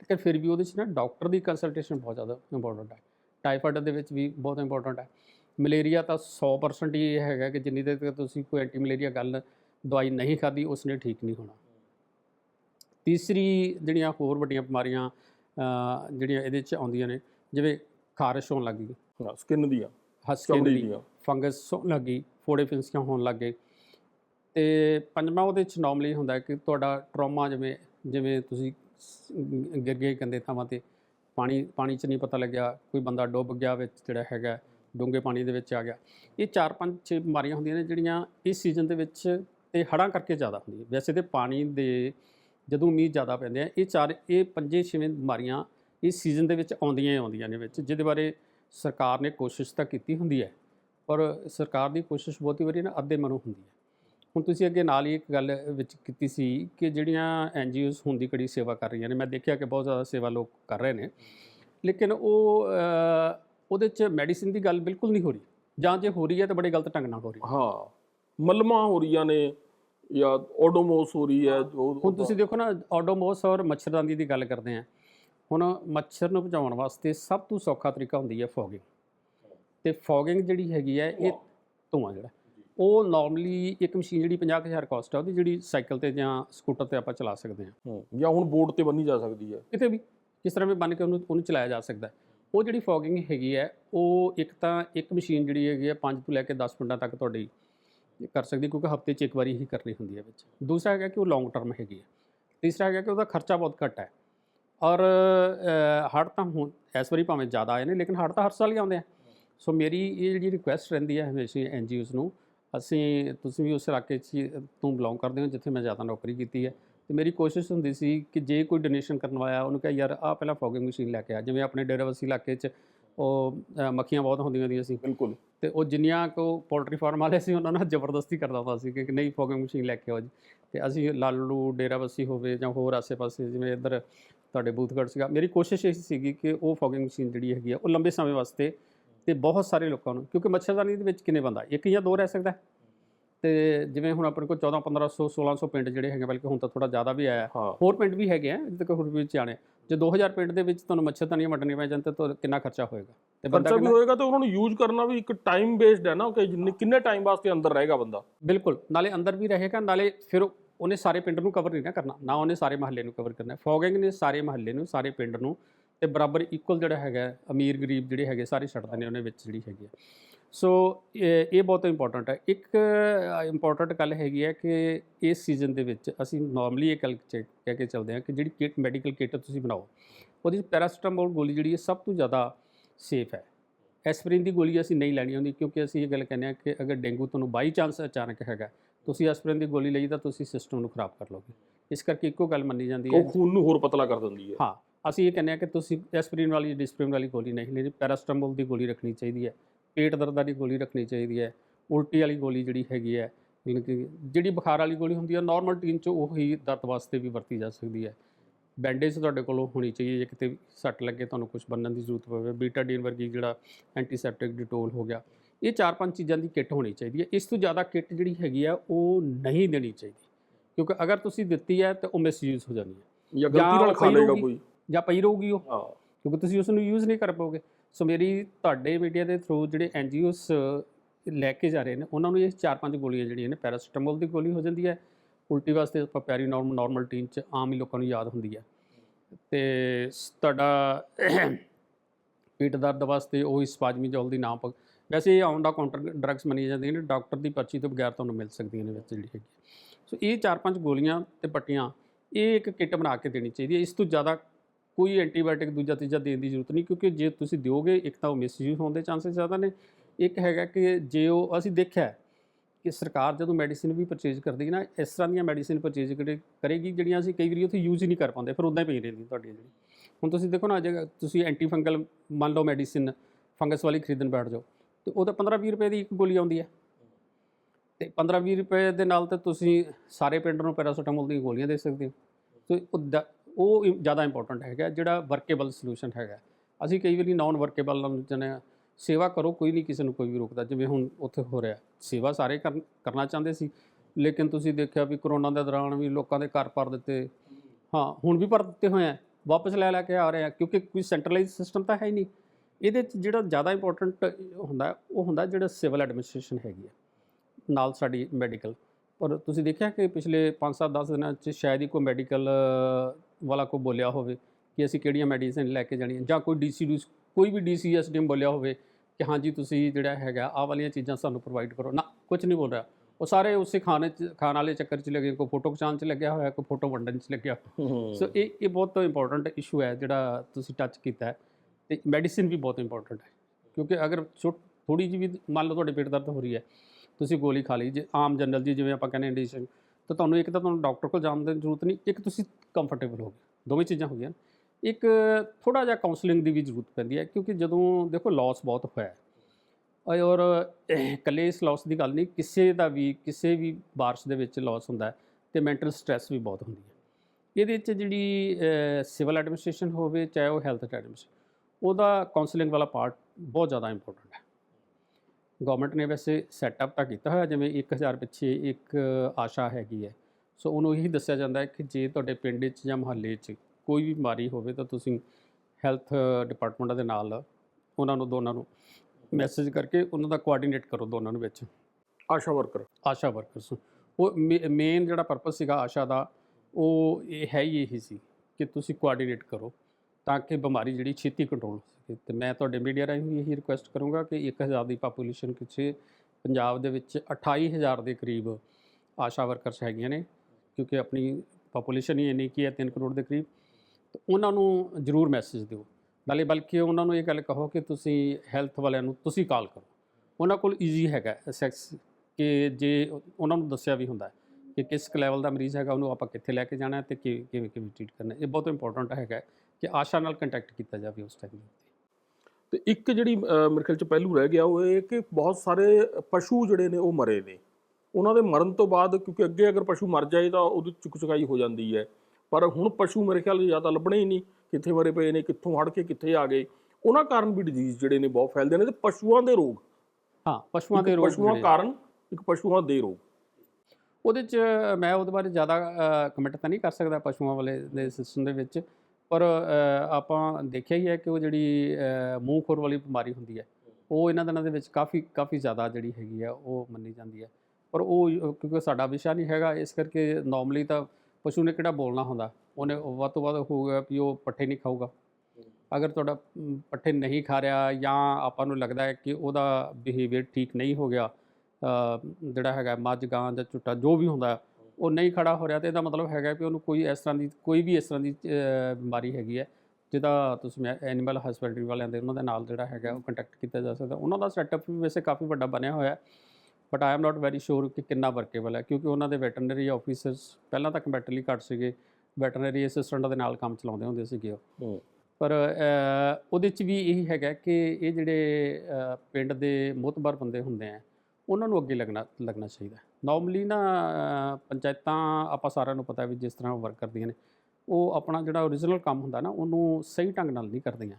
ਲੇਕਿਨ ਫਿਰ ਵੀ ਉਹਦੇ ਚ ਨਾ ਡਾਕਟਰ ਦੀ ਕੰਸਲਟੇਸ਼ਨ ਬਹੁਤ ਜ਼ਿਆਦਾ ਇੰਪੋਰਟੈਂਟ ਹੈ। ਟਾਈਫਾਇਡ ਦੇ ਵਿੱਚ ਵੀ ਬਹੁਤ ਇੰਪੋਰਟੈਂਟ ਹੈ। ਮਲੇਰੀਆ ਤਾਂ 100% ਹੀ ਇਹ ਹੈਗਾ ਕਿ ਜਿੰਨੀ ਦੇਰ ਤੱਕ ਤੁਸੀਂ ਕੋਈ ਐਂਟੀ ਮਲੇਰੀਆ ਗੱਲ ਦਵਾਈ ਨਹੀਂ ਖਾਦੀ ਉਸਨੇ ਠੀਕ ਨਹੀਂ ਹੋਣਾ। ਤੀਸਰੀ ਜਿਹੜੀਆਂ ਹੋਰ ਵੱਡੀਆਂ ਬਿਮਾਰੀਆਂ ਜਿਹੜੀਆਂ ਇਹਦੇ ਚ ਆਉਂਦੀਆਂ ਨੇ, ਜਿਵੇਂ ਖਾਰਸ਼ ਹੋਣ ਲੱਗੀ ਸਕਿਨ ਦੀਆਂ ਹਸਕਿਨ ਚਮੜੀ ਦੀ ਫੰਗਸ ਲੱਗੀ ਫੋੜੇ ਫਿੰਸੀਆਂ ਹੋਣ ਲੱਗ ਤੇ ਪੰਜਵਾਂ ਉਹਦੇ ਚ ਨਾਰਮਲੀ ਹੁੰਦਾ ਹੈ ਕਿ ਤੁਹਾਡਾ ਟਰਾਮਾ ਜਿਵੇਂ ਜਿਵੇਂ ਤੁਸੀਂ ਗਿਰ ਗਏ ਕੰਦੇ ਥਾਵਾਂ ਤੇ ਪਾਣੀ ਪਾਣੀ ਚ ਨਹੀਂ ਪਤਾ ਲੱਗਿਆ ਕੋਈ ਬੰਦਾ ਡੁੱਬ ਗਿਆ ਵਿੱਚ ਜਿਹੜਾ ਹੈਗਾ ਡੂੰਘੇ ਪਾਣੀ ਦੇ ਵਿੱਚ ਆ ਗਿਆ। ਇਹ ਚਾਰ ਪੰਜ ਛੇ ਬਿਮਾਰੀਆਂ ਹੁੰਦੀਆਂ ਨੇ ਜਿਹੜੀਆਂ ਇਸ ਸੀਜ਼ਨ ਦੇ ਵਿੱਚ ਤੇ ਹੜ੍ਹਾਂ ਕਰਕੇ ਜ਼ਿਆਦਾ ਹੁੰਦੀਆਂ। ਵੈਸੇ ਤੇ ਪਾਣੀ ਦੇ ਜਦੋਂ ਮੀਂਹ ਜ਼ਿਆਦਾ ਪੈਂਦੇ ਆ ਇਹ ਚਾਰ ਇਹ ਪੰਜੇ ਛੇਵੇਂ ਬਿਮਾਰੀਆਂ ਇਸ ਸੀਜ਼ਨ ਦੇ ਵਿੱਚ ਆਉਂਦੀਆਂ ਹੀ ਆਉਂਦੀਆਂ ਨੇ ਵਿੱਚ ਜਿਹਦੇ ਬਾਰੇ ਸਰਕਾਰ ਨੇ ਕੋਸ਼ਿਸ਼ ਤਾਂ ਕੀਤੀ ਹੁੰਦੀ ਹੈ ਪਰ ਸਰਕਾਰ ਦੀ ਕੋਸ਼ਿਸ਼ ਬਹੁਤੀ ਵਾਰੀ ਨਾ ਅੱਧੇ ਮਨੋਂ ਹੁੰਦੀ ਹੈ। ਹੁਣ ਤੁਸੀਂ ਅੱਗੇ ਨਾਲ ਹੀ ਇੱਕ ਗੱਲ ਵਿੱਚ ਕੀਤੀ ਸੀ ਕਿ ਜਿਹੜੀਆਂ ਐਨਜੀਓਜ਼ ਹੁਣ ਦੀ ਕੜੀ ਸੇਵਾ ਕਰ ਰਹੀਆਂ ਨੇ ਮੈਂ ਦੇਖਿਆ ਕਿ ਬਹੁਤ ਜ਼ਿਆਦਾ ਸੇਵਾ ਲੋਕ ਕਰ ਰਹੇ ਨੇ ਲੇਕਿਨ ਉਹ ਉਹਦੇ 'ਚ ਮੈਡੀਸਿਨ ਦੀ ਗੱਲ ਬਿਲਕੁਲ ਨਹੀਂ ਹੋ ਰਹੀ। ਜਾਂ ਜੇ ਹੋ ਰਹੀ ਹੈ ਤਾਂ ਬੜੇ ਗਲਤ ਢੰਗ ਨਾਲ ਹੋ ਰਹੀ ਹੈ। ਹਾਂ ਮਲਮਾ ਹੋ ਰਹੀਆਂ ਨੇ ਜਾਂ ਓਡੋਮੋਸ ਹੋ ਰਹੀ ਹੈ ਹੁਣ ਤੁਸੀਂ ਦੇਖੋ ਨਾ ਆਡੋਮੋਸ ਔਰ ਮੱਛਰਦਾਨੀ ਦੀ ਗੱਲ ਕਰਦੇ ਆ ਹੁਣ ਮੱਛਰ ਨੂੰ ਭਜਾਉਣ ਵਾਸਤੇ ਸਭ ਤੋਂ ਸੌਖਾ ਤਰੀਕਾ ਹੁੰਦੀ ਹੈ ਫੋਗਿੰਗ। ਤੇ ਫੋਗਿੰਗ ਜਿਹੜੀ ਹੈਗੀ ਹੈ ਇਹ ਧੂਆਂ। ਜਿਹੜਾ। ਉਹ ਨਾਰਮਲੀ ਇੱਕ ਮਸ਼ੀਨ ਜਿਹੜੀ 50000 ਕਾਸਟ ਆ ਉਹਦੀ ਜਿਹੜੀ ਸਾਈਕਲ ਤੇ ਜਾਂ ਸਕੂਟਰ ਤੇ ਆਪਾਂ ਚਲਾ ਸਕਦੇ ਹਾਂ। ਹੂੰ, ਜਾਂ ਹੁਣ ਬੋਰਡ ਤੇ ਬੰਨੀ ਜਾ ਸਕਦੀ ਹੈ। ਕਿਤੇ ਵੀ ਕਿਸ ਤਰ੍ਹਾਂ ਵੀ ਬਣ ਕੇ ਉਹਨੂੰ ਉਹਨੂੰ ਚਲਾਇਆ ਜਾ ਸਕਦਾ ਹੈ। ਉਹ ਜਿਹੜੀ ਫੋਗਿੰਗ ਹੈਗੀ ਹੈ ਉਹ ਇੱਕ ਤਾਂ ਇੱਕ ਮਸ਼ੀਨ ਜਿਹੜੀ ਹੈਗੀ ਹੈ 5 ਤੋਂ ਲੈ ਕੇ 10 ਮਿੰਟਾਂ ਤੱਕ ਤੁਹਾਡੀ ਇਹ ਕਰ ਸਕਦੀ ਕਿਉਂਕਿ ਹਫ਼ਤੇ 'ਚ ਇੱਕ ਵਾਰੀ ਹੀ ਕਰਨੀ ਹੁੰਦੀ ਹੈ ਵਿੱਚ। ਦੂਸਰਾ ਹੈਗਾ ਕਿ ਉਹ ਲੌਂਗ ਟਰਮ ਹੈਗੀ ਹੈ। ਤੀਸਰਾ ਹੈਗਾ ਕਿ ਉਹਦਾ ਖਰਚਾ ਬਹੁਤ ਘੱਟ ਹੈ। ਔਰ ਹੜ ਤਾਂ ਹੁਣ ਇਸ ਵਾਰੀ ਭਾਵੇਂ ਜ਼ਿਆਦਾ ਆਏ ਨੇ ਲੇਕਿਨ ਹੜ ਤਾਂ ਹਰ ਸਾਲ ਹੀ ਆਉਂਦੇ ਆ। ਸੋ ਮੇਰੀ ਇਹ ਜਿਹੜੀ ਰਿਕੁਐਸਟ ਰਹਿੰਦੀ ਹੈ ਹਮੇਸ਼ਾ ਐਨਜੀਓਜ਼ ਨੂੰ ਅਸੀਂ ਤੁਸੀਂ ਵੀ ਉਸ ਇਲਾਕੇ 'ਚ ਤੋਂ ਬਿਲੋਂਗ ਕਰਦੇ ਹੋ ਜਿੱਥੇ ਮੈਂ ਜ਼ਿਆਦਾ ਨੌਕਰੀ ਕੀਤੀ ਹੈ। ਤੇ ਮੇਰੀ ਕੋਸ਼ਿਸ਼ ਹੁੰਦੀ ਸੀ ਕਿ ਜੇ ਕੋਈ ਡੋਨੇਸ਼ਨ ਕਰਨ ਵਾਲਾ ਉਹਨੂੰ ਕਹੇ ਯਾਰ ਆ ਪਹਿਲਾਂ ਫੋਗਿੰਗ ਮਸ਼ੀਨ ਲੈ ਕੇ ਆ। ਜਿਵੇਂ ਆਪਣੇ ਡੇਰਾਬੱਸੀ ਇਲਾਕੇ 'ਚ ਉਹ ਮੱਖੀਆਂ ਬਹੁਤ ਹੁੰਦੀਆਂ ਹੁੰਦੀਆਂ ਸੀ। ਬਿਲਕੁਲ। ਤੇ ਉਹ ਜਿੰਨੀਆਂ ਕੋ ਪੋਲਟਰੀ ਫਾਰਮ ਵਾਲੇ ਸੀ ਉਹਨਾਂ ਨਾਲ ਜ਼ਬਰਦਸਤੀ ਕਰਦਾ ਹੁੰਦਾ ਸੀ ਕਿ ਨਹੀਂ ਫੋਗਿੰਗ ਮਸ਼ੀਨ ਲੈ ਕੇ ਆਓ ਜੀ। ਤੇ ਅਸੀਂ ਲਾਲੂ ਡੇਰਾਬੱਸੀ ਹੋਵੇ ਜਾਂ ਹੋਰ ਆਸੇ-ਪਾਸੇ ਜਿਵੇਂ ਇੱਧਰ ਤੁਹਾਡੇ ਬੂਥਗੜ੍ਹ ਸੀਗਾ। ਮੇਰੀ ਕੋਸ਼ਿਸ਼ ਇਹ ਸੀਗੀ ਕਿ ਉਹ ਫੋਗਿੰਗ ਮਸ਼ੀਨ ਜਿਹੜੀ ਹੈਗੀ ਆ ਉਹ ਲੰਬੇ ਸਮੇਂ ਵਾਸਤੇ ਤੇ ਬਹੁਤ ਸਾਰੇ ਲੋਕਾਂ ਨੂੰ ਕਿਉਂਕਿ ਮੱਛਰਦਾਨੀ ਦੇ ਵਿੱਚ ਕਿੰਨੇ ਬੰਦਾ ਇੱਕ ਜਾਂ ਦੋ ਰਹਿ ਸਕਦਾ। ਤੇ ਜਿਵੇਂ ਹੁਣ ਆਪਣੇ ਕੋਲ 14 1500 1600 ਪਿੰਡ ਜਿਹੜੇ ਹੈਗੇ ਬਲਕਿ ਹੁਣ ਤਾਂ ਥੋੜਾ ਜ਼ਿਆਦਾ ਵੀ ਆਇਆ ਹਾਂ। ਹੋਰ ਪਿੰਡ ਵੀ ਹੈਗੇ ਆ ਜਿੱਥੇ ਕੋਈ ਹੋਰ ਵਿੱਚ ਆਣੇ ਜੇ 2000 ਪਿੰਡ ਦੇ ਵਿੱਚ ਤੁਹਾਨੂੰ ਮੱਛਰਦਾਨੀਆਂ ਵੰਡਣੀਆਂ ਪੈ ਜਾਣ ਤਾਂ ਕਿੰਨਾ ਖਰਚਾ ਹੋਏਗਾ? ਤੇ ਬੰਦਾ ਖਰਚਾ ਵੀ ਹੋਏਗਾ ਤੇ ਉਹਨਾਂ ਨੂੰ ਯੂਜ਼ ਕਰਨਾ ਵੀ ਇੱਕ ਟਾਈਮ ਬੇਸਡ ਹੈ ਨਾ ਕਿ ਕਿੰਨੇ ਟਾਈਮ ਵਾਸਤੇ ਅੰਦਰ ਰਹੇਗਾ ਬੰਦਾ? ਬਿਲਕੁਲ। ਨਾਲੇ ਅੰਦਰ ਵੀ ਰਹੇਗਾ ਨਾਲੇ ਫਿਰ ਉਹਨੇ ਸਾਰੇ ਪਿੰਡ ਨੂੰ ਕਵਰ ਨਹੀਂ ਨਾ ਕਰਨਾ, ਨਾ ਉਹਨੇ ਸਾਰੇ ਮਹੱਲੇ ਨੂੰ ਕਵਰ ਕਰਨਾ। ਫੋਗਿੰਗ ਨੇ ਸਾਰੇ ਮਹੱਲੇ ਨੂੰ, ਸਾਰੇ ਪਿੰਡ ਨੂੰ ਤੇ ਬਰਾਬਰ ਇਕੁਅਲ ਜਿਹੜਾ ਹੈਗਾ, ਅਮੀਰ ਗਰੀਬ ਜਿਹੜੇ ਹੈਗੇ ਸਾਰੇ ਛੱਡਦੇ ਨੇ ਉਹਨੇ ਵਿੱਚ ਜਿਹੜੀ ਹੈਗੀ ਹੈ ਸੋ ਇਹ ਇਹ ਬਹੁਤ ਇੰਪੋਰਟੈਂਟ ਹੈ ਇੱਕ ਇੰਪੋਰਟੈਂਟ ਗੱਲ ਹੈਗੀ ਹੈ ਕਿ ਇਸ ਸੀਜ਼ਨ ਦੇ ਵਿੱਚ ਅਸੀਂ ਨਾਰਮਲੀ ਇਹ ਗੱਲ ਚ- ਕਹਿ ਕੇ ਚੱਲਦੇ ਹਾਂ ਕਿ ਜਿਹੜੀ ਕਿਟ ਮੈਡੀਕਲ ਕਿਟ ਤੁਸੀਂ ਬਣਾਓ, ਉਹਦੀ ਪੈਰਾਸਟਾਮੋਲ ਗੋਲੀ ਜਿਹੜੀ ਹੈ ਸਭ ਤੋਂ ਜ਼ਿਆਦਾ ਸੇਫ ਹੈ। ਐਸਪਰੀਨ ਦੀ ਗੋਲੀ ਅਸੀਂ ਨਹੀਂ ਲੈਣੀ ਹੁੰਦੀ ਕਿਉਂਕਿ ਅਸੀਂ ਇਹ ਗੱਲ ਕਹਿੰਦੇ ਹਾਂ ਕਿ ਅਗਰ ਡੇਂਗੂ ਤੁਹਾਨੂੰ ਬਾਈ ਚਾਂਸ ਅਚਾਨਕ ਹੈਗਾ ਤੁਸੀਂ ਐਸਪਰੀਨ ਦੀ ਗੋਲੀ ਲਈ ਤਾਂ ਤੁਸੀਂ ਸਿਸਟਮ ਨੂੰ ਖਰਾਬ ਕਰ ਲਓਗੇ। ਇਸ ਕਰਕੇ ਇੱਕੋ ਗੱਲ ਮੰਨੀ ਜਾਂਦੀ ਹੈ। ਉਹ ਖੂਨ ਨੂੰ ਹੋਰ ਪਤਲਾ ਕਰ ਦਿੰਦੀ ਹੈ। ਹਾਂ ਅਸੀਂ ਇਹ ਕਹਿੰਦੇ ਹਾਂ ਕਿ ਤੁਸੀਂ ਐਸਪਰੀਨ ਵਾਲੀ ਡਿਸਪਰੀਨ ਵਾਲੀ ਗੋਲੀ ਨਹੀਂ ਲੈਣੀ। ਪੈਰਾਸਟਾਮੋਲ ਦੀ ਗੋਲੀ ਰੱਖਣੀ ਚਾਹੀਦੀ ਹੈ। ਪੇਟ ਦਰਦਾਂ ਦੀ ਗੋਲੀ ਰੱਖਣੀ ਚਾਹੀਦੀ ਹੈ। ਉਲਟੀ ਵਾਲੀ ਗੋਲੀ ਜਿਹੜੀ ਹੈਗੀ ਹੈ ਜਿਹੜੀ ਬੁਖਾਰ ਵਾਲੀ ਗੋਲੀ ਹੁੰਦੀ ਹੈ ਨਾਰਮਲ ਟੀਨ 'ਚ ਉਹੀ ਦਰਦ ਵਾਸਤੇ ਵੀ ਵਰਤੀ ਜਾ ਸਕਦੀ ਹੈ। ਬੈਂਡੇਜ ਤੁਹਾਡੇ ਕੋਲ ਹੋਣੀ ਚਾਹੀਏ ਜੇ ਕਿਤੇ ਸੱਟ ਲੱਗੇ ਤੁਹਾਨੂੰ ਕੁਝ ਬੰਨਣ ਦੀ ਜ਼ਰੂਰਤ ਪਵੇ। ਬੀਟਾਡੀਨ ਵਰਗੀ ਜਿਹੜਾ ਐਂਟੀਸੈਪਟਿਕ ਡਿਟੋਲ ਹੋ ਗਿਆ ਇਹ ਚਾਰ ਪੰਜ ਚੀਜ਼ਾਂ ਦੀ ਕਿੱਟ ਹੋਣੀ ਚਾਹੀਦੀ ਹੈ। ਇਸ ਤੋਂ ਜ਼ਿਆਦਾ ਕਿੱਟ ਜਿਹੜੀ ਹੈਗੀ ਆ ਉਹ ਨਹੀਂ ਦੇਣੀ ਚਾਹੀਦੀ। ਕਿਉਂਕਿ ਅਗਰ ਤੁਸੀਂ ਦਿੱਤੀ ਹੈ ਤਾਂ ਉਹ ਮਿਸਯੂਜ਼ ਹੋ ਜਾਣੀ ਹੈ। ਜਾਂ ਗਲਤੀ ਨਾਲ ਖਾ ਲੇਗਾ। ਕੋਈ। ਜਾਂ ਪਈ ਰਹੂਗੀ ਉਹ। ਹਾਂ। ਕਿਉਂਕਿ ਤੁਸੀਂ ਉਸ ਨੂੰ ਯੂਜ਼ ਨਹੀਂ ਕਰ ਪਾਓਗੇ। ਸੋ ਮੇਰੀ ਤੁਹਾਡੇ ਮੀਡੀਆ ਦੇ ਥਰੂ ਜਿਹੜੇ ਐਨਜੀਓਸ ਲੈ ਕੇ ਜਾ ਰਹੇ ਨੇ ਉਹਨਾਂ ਨੂੰ ਇਹ ਚਾਰ ਪੰਜ ਗੋਲੀਆਂ ਜਿਹੜੀਆਂ ਨੇ ਪੈਰਾਸੀਟਾਮੋਲ ਦੀ ਗੋਲੀ ਹੋ ਜਾਂਦੀ ਹੈ। ਉਲਟੀ ਵਾਸਤੇ ਆਪਾਂ ਪੈਰੀ ਨਾਰਮਲ ਨਾਰਮਲ ਟੀਨ ਚ ਆਮ ਹੀ ਲੋਕਾਂ ਨੂੰ ਯਾਦ ਹੁੰਦੀ ਹੈ। ਤੇ ਤੁਹਾਡਾ [clears throat] ਪੇਟ ਦਰਦ ਵਾਸਤੇ ਉਹ ਸਪਾਜਮੀਜੋਲ ਦੀ ਨਾਮ ਵੈਸੇ ਇਹ ਔਨ ਦਾ ਕਾਊਂਟਰ ਡਰੱਗਸ ਮੰਨੀਆਂ ਜਾਂਦੀਆਂ ਨੇ ਡਾਕਟਰ ਦੀ ਪਰਚੀ ਤੋਂ ਬਗੈਰ ਤੁਹਾਨੂੰ ਮਿਲ ਸਕਦੀਆਂ ਨੇ ਵਿੱਚ ਜਿਹੜੀ ਹੈਗੀ ਸੋ ਇਹ ਚਾਰ ਪੰਜ ਗੋਲੀਆਂ ਤੇ ਪੱਟੀਆਂ, ਇਹ ਇੱਕ ਕਿੱਟ ਬਣਾ ਕੇ ਦੇਣੀ ਚਾਹੀਦੀ ਹੈ। ਇਸ ਤੋਂ ਜ਼ਿਆਦਾ ਕੋਈ ਐਂਟੀਬਾਇਓਟਿਕ ਦੂਜਾ ਤੀਜਾ ਦੇਣ ਦੀ ਜ਼ਰੂਰਤ ਨਹੀਂ, ਕਿਉਂਕਿ ਜੇ ਤੁਸੀਂ ਦਿਓਗੇ, ਇੱਕ ਤਾਂ ਉਹ ਮਿਸਯੂਜ਼ ਹੋਣ ਦੇ ਚਾਂਸਸ ਜ਼ਿਆਦਾ ਨੇ। ਇੱਕ ਹੈਗਾ ਕਿ ਜੇ ਉਹ, ਅਸੀਂ ਦੇਖਿਆ ਕਿ ਸਰਕਾਰ ਜਦੋਂ ਮੈਡੀਸਿਨ ਵੀ ਪਰਚੇਜ਼ ਕਰਦੀ ਹੈ ਨਾ, ਇਸ ਤਰ੍ਹਾਂ ਦੀਆਂ ਮੈਡੀਸਿਨ ਪਰਚੇਜ਼ ਕਰੇਗੀ, ਜਿਹੜੀਆਂ ਅਸੀਂ ਕਈ ਵਾਰੀ ਉੱਥੇ ਯੂਜ਼ ਹੀ ਨਹੀਂ ਕਰ ਪਾਉਂਦੇ, ਫਿਰ ਉਦਾਂ ਹੀ ਪਈ ਰਹਿੰਦੀਆਂ ਤੁਹਾਡੀਆਂ ਜਿਹੜੀ ਹੁਣ ਤੁਸੀਂ ਦੇਖੋ ਨਾ ਜੇ ਤੁਸੀਂ ਐਂਟੀ ਫੰਗਲ ਮੰਨ ਲਓ ਮੈਡੀਸਿਨ ਫੰਗਸ ਵਾਲੀ ਖਰੀਦਣ ਬੈਠ ਜਾਓ। ਤੇ ਉਹ ਤਾਂ 15-20 ਰੁਪਏ ਦੀ ਇੱਕ ਗੋਲੀ ਆਉਂਦੀ ਹੈ। ਤੇ 15-20 ਰੁਪਏ ਦੇ ਨਾਲ ਤਾਂ ਤੁਸੀਂ ਸਾਰੇ ਪਿੰਡ ਨੂੰ ਪੈਰਾਸੀਟਾਮੋਲ ਦੀਆਂ ਗੋਲੀਆਂ ਦੇ ਸਕਦੇ ਹੋ। ਸੋ ਉਹ ਦ- ਉਹ ਇ- ਜ਼ਿਆਦਾ ਇੰਪੋਰਟੈਂਟ ਹੈਗਾ, ਜਿਹੜਾ ਵਰਕੇਬਲ ਸੋਲੂਸ਼ਨ ਹੈਗਾ। ਅਸੀਂ ਕਈ ਵਾਰੀ ਨਾਨ ਵਰਕੇਬਲ ਨਾਲ ਜਨੇ ਸੇਵਾ ਕਰੋ, ਕੋਈ ਨਹੀਂ, ਕਿਸੇ ਨੂੰ ਕੋਈ ਵੀ ਰੋਕਦਾ। ਜਿਵੇਂ ਹੁਣ ਉੱਥੇ ਹੋ ਰਿਹਾ। ਸੇਵਾ ਸਾਰੇ ਕਰਨ- ਕਰਨਾ ਚਾਹੁੰਦੇ ਸੀ। ਲੇਕਿਨ ਤੁਸੀਂ ਦੇਖਿਆ ਵੀ ਕਰੋਨਾ ਦੇ ਦੌਰਾਨ ਵੀ ਲੋਕਾਂ ਦੇ ਘਰ ਭਰ ਦਿੱਤੇ। ਹਾਂ, ਹੁਣ ਵੀ ਭਰ ਦਿੱਤੇ ਹੋਏ ਆ। ਵਾਪਸ ਲੈ ਲੈ ਕੇ ਆ ਰਹੇ ਆ। ਕਿਉਂਕਿ ਕੋਈ ਸੈਂਟਰਲਾਈਜ਼ ਸਿਸਟਮ ਤਾਂ ਹੈ ਹੀ ਨਹੀਂ। ਇਹਦੇ 'ਚ ਜਿਹੜਾ ਜ਼ਿਆਦਾ ਇੰਪੋਰਟੈਂਟ ਹੁੰਦਾ ਉਹ ਹੁੰਦਾ ਜਿਹੜਾ ਸਿਵਲ ਐਡਮਿਨਿਸਟ੍ਰੇਸ਼ਨ ਹੈਗੀ ਹੈ ਨਾਲ ਸਾਡੀ ਮੈਡੀਕਲ ਪਰ ਤੁਸੀਂ ਦੇਖਿਆ ਕਿ ਪਿਛਲੇ 5-7 10 ਦਿਨਾਂ 'ਚ ਸ਼ਾਇਦ ਹੀ ਕੋਈ ਮੈਡੀਕਲ ਵਾਲਾ ਕੋ ਬੋਲਿਆ ਹੋਵੇ ਕਿ ਅਸੀਂ ਕਿਹੜੀਆਂ ਮੈਡੀਸਿਨ ਲੈ ਕੇ ਜਾਣੀਆਂ ਜਾਂ ਕੋਈ ਡੀਸੀ ਕੋਈ ਵੀ ਡੀਸੀਐਸਡੀਐਮ ਬੋਲਿਆ ਹੋਵੇ ਕਿ ਹਾਂਜੀ ਤੁਸੀਂ ਜਿਹੜਾ ਹੈਗਾ ਆਹ ਵਾਲੀਆਂ ਚੀਜ਼ਾਂ ਸਾਨੂੰ ਪ੍ਰੋਵਾਈਡ ਕਰੋ। ਨਾ ਕੁਝ ਨਹੀਂ ਬੋਲ ਰਿਹਾ। ਉਹ ਸਾਰੇ ਉਸੇ ਖਾਣੇ 'ਚ ਖਾਣ ਵਾਲੇ ਚੱਕਰ 'ਚ ਲੱਗੇ ਕੋਈ ਫੋਟੋ ਖਿਚਾਉਣ 'ਚ ਲੱਗਿਆ ਹੋਇਆ ਕੋਈ ਫੋਟੋ ਵੰਡਣ 'ਚ ਲੱਗਿਆ। ਸੋ ਇਹ ਇਹ ਬਹੁਤ ਇੰਪੋਰਟੈਂਟ ਇਸ਼ੂ ਹੈ ਜਿਹੜਾ ਤੁਸੀਂ ਟੱਚ ਕੀਤਾ ਹੈ। ਤੇ ਮੈਡੀਸਿਨ ਵੀ ਬਹੁਤ ਇੰਪੋਰਟੈਂਟ ਹੈ। ਕਿਉਂਕਿ ਅਗਰ ਥੋੜੀ ਜਿਹੀ ਵੀ ਮੰਨ ਲਓ ਤੁਹਾਡੇ ਪੇਟ ਦਰਦ ਹੋ ਰਹੀ ਹੈ, ਤੁਸੀਂ ਗੋਲੀ ਖਾ ਲਈ, ਜੇ ਆਮ ਜਨਰਲ ਜੀ ਜਿਵੇਂ ਆਪਾਂ ਕਹਿੰਦੇ ਇੰਡੀਸ਼ਨ ਤਾਂ ਤੁਹਾਨੂੰ ਇੱਕ ਤਾਂ ਤੁਹਾਨੂੰ ਡਾਕਟਰ ਕੋਲ ਜਾਣ ਦੀ ਜ਼ਰੂਰਤ ਨਹੀਂ, ਇੱਕ ਤੁਸੀਂ ਕੰਫਰਟੇਬਲ ਹੋ ਗਏ। ਦੋਵੇਂ ਚੀਜ਼ਾਂ ਹੋ ਗਈਆਂ। ਇੱਕ ਥੋੜਾ ਜਿਹਾ ਕਾਉਂਸਲਿੰਗ ਦੀ ਵੀ ਜ਼ਰੂਰਤ ਪੈਂਦੀ ਹੈ, ਕਿਉਂਕਿ ਜਦੋਂ ਦੇਖੋ ਲਾਸ ਬਹੁਤ ਹੋਇਆ ਹੈ। ਔਰ- ਔਰ ਇਕੱਲੇ ਇਸ ਲਾਸ ਦੀ ਗੱਲ ਨਹੀਂ, ਕਿਸੇ ਦਾ ਵੀ, ਕਿਸੇ ਵੀ ਬਾਰਿਸ਼ ਦੇ ਵਿੱਚ ਲਾਸ ਹੁੰਦਾ ਹੈ ਤੇ ਮੈਂਟਲ ਸਟ੍ਰੈਸ ਵੀ ਬਹੁਤ ਹੁੰਦੀ ਹੈ। ਇਹਦੇ ਵਿੱਚ ਜਿਹੜੀ ਸਿਵਲ ਐਡਮਿਨਿਸਟ੍ਰੇਸ਼ਨ ਹੋਵੇ, ਚਾਹੇ ਉਹ ਹੈਲਥ ਐਡਮਿਨਿਸਟ੍ਰੇਸ਼ਨ ਉਹਦਾ ਕਾਉਂਸਲਿੰਗ ਵਾਲਾ ਪਾਰਟ ਬਹੁਤ ਜ਼ਿਆਦਾ ਇੰਪੋਰਟੈਂਟ ਹੈ। ਗਵਰਨਮੈਂਟ ਨੇ ਵੈਸੇ ਸੈਟਅਪ ਤਾਂ ਕੀਤਾ ਹੋਇਆ ਜਿਵੇਂ 1000 ਪਿੱਛੇ ਇੱਕ ਆਸ਼ਾ ਹੈਗੀ ਹੈ। ਸੋ ਉਹਨੂੰ ਇਹੀ ਦੱਸਿਆ ਜਾਂਦਾ ਹੈ ਕਿ ਜੇ ਤੁਹਾਡੇ ਪਿੰਡ 'ਚ ਜਾਂ ਮੁਹੱਲੇ 'ਚ ਕੋਈ ਵੀ ਬਿਮਾਰੀ ਹੋਵੇ ਤਾਂ ਤੁਸੀਂ ਹੈਲਥ ਡਿਪਾਰਟਮੈਂਟ ਦੇ ਨਾਲ ਉਹਨਾਂ ਨੂੰ ਦੋਨਾਂ ਨੂੰ ਮੈਸੇਜ ਕਰਕੇ ਉਹਨਾਂ ਦਾ ਕੋਆਰਡੀਨੇਟ ਕਰੋ ਦੋਨਾਂ ਨੂੰ ਵਿੱਚ। ਆਸ਼ਾ ਵਰਕਰ ਆਸ਼ਾ ਵਰਕਰਸ ਉਹ ਮੇਨ ਜਿਹੜਾ ਪਰਪਸ ਸੀਗਾ ਆਸ਼ਾ ਦਾ ਉਹ ਇਹ ਹੈ ਹੀ ਇਹੀ ਸੀ ਕਿ ਤੁਸੀਂ ਕੋਆਰਡੀਨੇਟ ਕਰੋ। ਤਾਂ ਕਿ ਬਿਮਾਰੀ ਜਿਹੜੀ ਛੇਤੀ ਕੰਟਰੋਲ ਹੋ ਸਕੇ। ਤੇ ਮੈਂ ਤੁਹਾਡੇ ਮੀਡੀਆ ਰਾਹੀਂ ਵੀ ਇਹੀ ਰਿਕੁਐਸਟ ਕਰੂੰਗਾ ਕਿ 1000 ਦੀ ਪਾਪੂਲੇਸ਼ਨ ਪਿੱਛੇ ਪੰਜਾਬ ਦੇ ਵਿੱਚ 28000 ਦੇ ਕਰੀਬ ਆਸ਼ਾ ਵਰਕਰਸ ਹੈਗੀਆਂ ਨੇ, ਕਿਉਂਕਿ ਆਪਣੀ ਪਾਪੂਲੇਸ਼ਨ ਹੀ ਇੰਨੀ ਕੀ ਹੈ 3 ਕਰੋੜ ਦੇ ਕਰੀਬ। ਤਾਂ ਉਹਨਾਂ ਨੂੰ ਜ਼ਰੂਰ ਮੈਸੇਜ ਦਿਓ। ਨਾਲੇ ਬਲਕਿ ਉਹਨਾਂ ਨੂੰ ਇਹ ਗੱਲ ਕਹੋ ਕਿ ਤੁਸੀਂ ਹੈਲਥ ਵਾਲਿਆਂ ਨੂੰ ਤੁਸੀਂ ਕਾਲ ਕਰੋ। ਉਹਨਾਂ ਕੋਲ ਈਜ਼ੀ ਹੈਗਾ ਅਸੈਸ ਕਿ ਜੇ ਉਹਨਾਂ ਨੂੰ ਦੱਸਿਆ ਵੀ ਹੁੰਦਾ ਕਿ ਕਿਸ ਲੈਵਲ ਦਾ ਮਰੀਜ਼ ਹੈਗਾ, ਉਹਨੂੰ ਆਪਾਂ ਕਿੱਥੇ ਲੈ ਕੇ ਜਾਣਾ ਹੈ ਤੇ ਕਿਵੇਂ ਕਿਵੇਂ ਟ੍ਰੀਟ ਕਰਨਾ ਇਹ ਬਹੁਤ ਇੰਪੋਰਟੈਂਟ ਹੈਗਾ। ਕਿ ਆਸ਼ਾ ਨਾਲ ਕੰਟੈਕਟ ਕੀਤਾ ਜਾਵੇ ਉਸ ਟਾਈਮ ਦੇ ਉੱਤੇ। ਤੇ ਇੱਕ ਜਿਹੜੀ ਮੇਰੇ ਖਿਆਲ ਚ ਪਹਿਲੂ ਰਹਿ ਗਿਆ ਉਹ ਇਹ ਕਿ ਬਹੁਤ ਸਾਰੇ ਪਸ਼ੂ ਜਿਹੜੇ ਨੇ ਉਹ ਮਰੇ ਨੇ। ਉਹਨਾਂ ਦੇ ਮਰਨ ਤੋਂ ਬਾਅਦ ਕਿਉਂਕਿ ਅੱਗੇ ਅਗਰ ਪਸ਼ੂ ਮਰ ਜਾਏ ਤਾਂ ਉਹਦੀ ਚੁੱਕ ਚੁਕਾਈ ਹੋ ਜਾਂਦੀ ਹੈ। ਪਰ ਹੁਣ ਪਸ਼ੂ ਮੇਰੇ ਖਿਆਲ ਜ਼ਿਆਦਾ ਲੱਭਣੇ ਹੀ ਨਹੀਂ ਕਿੱਥੇ ਮਰੇ ਪਏ ਨੇ ਕਿੱਥੋਂ ਹੜ ਕੇ ਕਿੱਥੇ ਆ ਗਏ। ਉਹਨਾਂ ਕਾਰਨ ਵੀ ਡਿਜ਼ੀਜ਼ ਜਿਹੜੇ ਨੇ ਬਹੁਤ ਫੈਲਦੇ ਨੇ ਤੇ ਪਸ਼ੂਆਂ ਦੇ ਰੋਗ। ਹਾਂ ਪਸ਼ੂਆਂ ਦੇ ਰੋਗ ਪਸ਼ੂਆਂ ਕਾਰਨ ਇੱਕ ਪਸ਼ੂਆਂ ਦੇ ਰੋਗ। ਉਹਦੇ 'ਚ ਮੈਂ ਉਹਦੇ ਬਾਰੇ ਜ਼ਿਆਦਾ ਕਮੈਂਟ ਤਾਂ ਨਹੀਂ ਕਰ ਸਕਦਾ ਪਸ਼ੂਆਂ ਵਾਲੇ ਦੇ ਸਿਸਟਮ ਦੇ ਵਿੱਚ। ਪਰ ਆਪਾਂ ਦੇਖਿਆ ਹੀ ਹੈ ਕਿ ਉਹ ਜਿਹੜੀ ਅ, ਮੂੰਹ ਖੋਰ ਵਾਲੀ ਬਿਮਾਰੀ ਹੁੰਦੀ ਹੈ ਉਹ ਇਹਨਾਂ ਦਿਨਾਂ ਦੇ ਵਿੱਚ ਕਾਫੀ ਕਾਫੀ ਜ਼ਿਆਦਾ ਜਿਹੜੀ ਹੈਗੀ ਆ ਉਹ ਮੰਨੀ ਜਾਂਦੀ ਹੈ। ਪਰ ਉਹ ਕਿਉਂਕਿ ਸਾਡਾ ਵਿਸ਼ਾ ਨਹੀਂ ਹੈਗਾ ਇਸ ਕਰਕੇ ਨਾਰਮਲੀ ਤਾਂ ਪਸ਼ੂ ਨੇ ਕਿਹੜਾ ਬੋਲਣਾ ਹੁੰਦਾ? ਉਹਨੇ ਵੱਧ ਤੋਂ ਵੱਧ ਹੋਊਗਾ ਵੀ ਉਹ ਪੱਠੇ ਨਹੀਂ ਖਾਊਗਾ। ਅਗਰ ਤੁਹਾਡਾ ਪੱਠੇ ਨਹੀਂ ਖਾ ਰਿਹਾ ਜਾਂ ਆਪਾਂ ਨੂੰ ਲੱਗਦਾ ਹੈ ਕਿ ਉਹਦਾ ਬਿਹੇਵੀਅਰ ਠੀਕ ਨਹੀਂ ਹੋ ਗਿਆ ਜਿਹੜਾ ਹੈਗਾ ਮੱਝ ਗਾਂ ਜਾਂ ਝੁੱਟਾ ਜੋ ਵੀ ਹੁੰਦਾ ਉਹ ਨਹੀਂ ਖੜਾ ਹੋ ਰਿਹਾ ਤੇ ਇਹਦਾ ਮਤਲਬ ਹੈਗਾ ਕਿ ਉਹਨੂੰ ਕੋਈ ਇਸ ਤਰ੍ਹਾਂ ਦੀ ਕੋਈ ਵੀ ਇਸ ਤਰ੍ਹਾਂ ਦੀ ਬਿਮਾਰੀ ਹੈਗੀ ਹੈ ਜਿਹਦਾ ਤੁਸੀਂ ਐਨੀਮਲ ਹਸਬੈਂਡਰੀ ਵਾਲਿਆਂ ਦੇ ਉਹਨਾਂ ਦੇ ਨਾਲ ਜਿਹੜਾ ਹੈਗਾ ਉਹ ਕੰਟੈਕਟ ਕੀਤਾ ਜਾ ਸਕਦਾ। ਉਹਨਾਂ ਦਾ ਸੈਟਅਪ ਵੀ ਵੈਸੇ ਕਾਫੀ ਵੱਡਾ ਬਣਿਆ ਹੋਇਆ ਹੈ but I am not very sure ਕਿ ਕਿੰਨਾ ਵਰਕੇਬਲ ਹੈ ਕਿਉਂਕਿ ਉਹਨਾਂ ਦੇ ਵੈਟਰਨਰੀ ਆਫੀਸਰਸ ਪਹਿਲਾਂ ਤਾਂ ਕੰਪੈਟਰਲੀ ਘੱਟ ਸੀਗੇ ਵੈਟਰਨਰੀ ਅਸਿਸਟੈਂਟ ਦੇ ਨਾਲ ਕੰਮ ਚਲਾਉਂਦੇ ਹੁੰਦੇ ਸੀਗੇ ਉਹ। ਪਰ ਉਹਦੇ ਚ ਵੀ ਇਹ ਹੈਗਾ ਕਿ ਇਹ ਜਿਹੜੇ ਪਿੰਡ ਦੇ ਮੁਤਬਰ ਬੰਦੇ ਹੁੰਦੇ ਆ ਉਹਨਾਂ ਨੂੰ ਅੱਗੇ ਲੱਗਣਾ ਲੱਗਣਾ ਚਾਹੀਦਾ ਨਾਰਮਲੀ ਨਾ ਪੰਚਾਇਤਾਂ ਆਪਾਂ ਸਾਰਿਆਂ ਨੂੰ ਪਤਾ ਵੀ ਜਿਸ ਤਰ੍ਹਾਂ ਵਰਕ ਕਰਦੀਆਂ ਨੇ ਉਹ ਆਪਣਾ ਜਿਹੜਾ ਓਰੀਜਨਲ ਕੰਮ ਹੁੰਦਾ ਨਾ ਉਹਨੂੰ ਸਹੀ ਢੰਗ ਨਾਲ ਨਹੀਂ ਕਰਦੀਆਂ।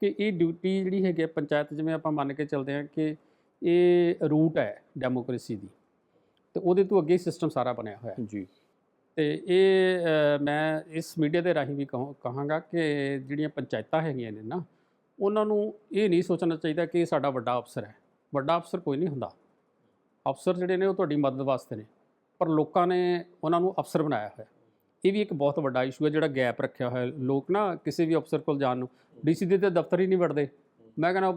ਕਿ ਇਹ ਡਿਊਟੀ ਜਿਹੜੀ ਹੈਗੀ ਹੈ ਪੰਚਾਇਤ ਜਿਵੇਂ ਆਪਾਂ ਮੰਨ ਕੇ ਚੱਲਦੇ ਹਾਂ ਕਿ ਇਹ ਰੂਟ ਹੈ ਡੈਮੋਕ੍ਰੇਸੀ ਦੀ ਤੇ ਉਹਦੇ ਤੋਂ ਅੱਗੇ ਸਿਸਟਮ ਸਾਰਾ ਬਣਿਆ ਹੋਇਆ। ਹੈ ਜੀ। ਤੇ ਇਹ ਮੈਂ ਇਸ ਮੀਡੀਆ ਦੇ ਰਾਹੀਂ ਵੀ ਕਹੂੰ- ਕਹਾਂਗਾ ਕਿ ਜਿਹੜੀਆਂ ਪੰਚਾਇਤਾਂ ਹੈਗੀਆਂ ਨੇ ਨਾ ਉਹਨਾਂ ਨੂੰ ਇਹ ਨਹੀਂ ਸੋਚਣਾ ਚਾਹੀਦਾ ਕਿ ਇਹ ਸਾਡਾ ਵੱਡਾ ਅਫਸਰ ਹੈ। ਵੱਡਾ ਅਫਸਰ ਕੋਈ ਨਹੀਂ ਹੁੰਦਾ। ਅਫਸਰ ਜਿਹੜੇ ਨੇ ਉਹ ਤੁਹਾਡੀ ਮਦਦ ਵਾਸਤੇ ਨੇ, ਪਰ ਲੋਕਾਂ ਨੇ ਉਹਨਾਂ ਨੂੰ ਅਫਸਰ ਬਣਾਇਆ ਹੋਇਆ। ਇਹ ਵੀ ਇੱਕ ਬਹੁਤ ਵੱਡਾ ਇਸ਼ੂ ਹੈ ਜਿਹੜਾ ਗੈਪ ਰੱਖਿਆ ਹੋਇਆ। ਲੋਕ ਨਾ ਕਿਸੇ ਵੀ ਅਫਸਰ ਕੋਲ ਜਾਣ ਨੂੰ ਡੀਸੀ ਦੇ ਤੇ ਦਫ਼ਤਰ ਹੀ ਨਹੀਂ ਵੜਦੇ। ਮੈਂ ਕਹਿੰਦਾ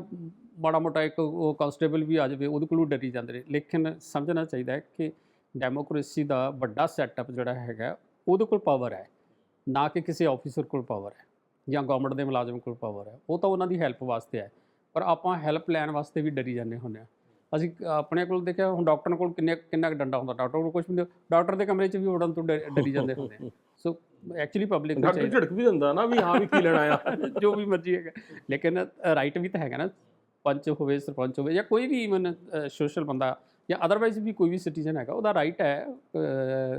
ਮਾੜਾ ਮੋਟਾ ਇੱਕ ਉਹ ਕਾਂਸਟੇਬਲ ਵੀ ਆ ਜਾਵੇ, ਉਹਦੇ ਕੋਲੋਂ ਡਰੀ ਜਾਂਦੇ ਨੇ। ਲੇਕਿਨ ਸਮਝਣਾ ਚਾਹੀਦਾ ਹੈ ਕਿ ਡੈਮੋਕ੍ਰੇਸੀ ਦਾ ਵੱਡਾ ਸੈਟਅਪ ਜਿਹੜਾ ਹੈਗਾ, ਉਹਦੇ ਕੋਲ ਪਾਵਰ ਹੈ। ਨਾ ਕਿ ਕਿਸੇ ਆਫੀਸਰ ਕੋਲ ਪਾਵਰ ਹੈ ਜਾਂ ਗਵਰਨਮੈਂਟ ਦੇ ਮੁਲਾਜ਼ਮ ਕੋਲ ਪਾਵਰ ਹੈ। ਉਹ ਤਾਂ ਉਹਨਾਂ ਦੀ ਹੈਲਪ ਵਾਸਤੇ ਹੈ। ਪਰ ਆਪਾਂ ਹੈਲਪ ਲੈਣ ਵਾਸਤੇ ਵੀ ਡਰੀ ਜਾਂਦੇ ਹੁੰਦੇ ਆ ਅਸੀਂ ਆਪਣੇ ਕੋਲ ਦੇਖਿਆ ਹੁਣ ਡਾਕਟਰ ਕੋਲ ਕਿੰਨੇ ਕਿੰਨਾ ਡੰਡਾ ਹੁੰਦਾ। ਡਾਕਟਰ ਕੋਲ ਕੁਝ ਵੀ ਨਹੀਂ ਡਾਕਟਰ ਦੇ ਕਮਰੇ 'ਚ ਵੀ ਉੜਨ ਤੋਂ ਡਰ- ਜਾਂਦੇ ਹੁੰਦੇ ਆ। ਸੋ ਐਕਚੁਅਲੀ ਪਬਲਿਕ ਨੂੰ ਡਾਕਟਰ ਝਿੜਕ ਵੀ ਦਿੰਦਾ ਨਾ ਵੀ ਹਾਂ ਵੀ ਕੀ ਲੈਣਾ ਆ। ਚਾਹੀਦਾ [laughs] ਜੋ ਵੀ ਮਰਜ਼ੀ ਹੈਗਾ। ਲੇਕਿਨ ਰਾਈਟ ਵੀ ਤਾਂ ਹੈਗਾ ਨਾ। ਪੰਚ ਹੋਵੇ ਸਰਪੰਚ ਹੋਵੇ ਜਾਂ ਕੋਈ ਵੀ ਇਵਨ ਸੋਸ਼ਲ ਬੰਦਾ ਜਾਂ ਅਦਰਵਾਈਜ਼ ਵੀ ਕੋਈ ਵੀ ਸਿਟੀਜ਼ਨ ਹੈਗਾ ਉਹਦਾ ਰਾਈਟ ਹੈ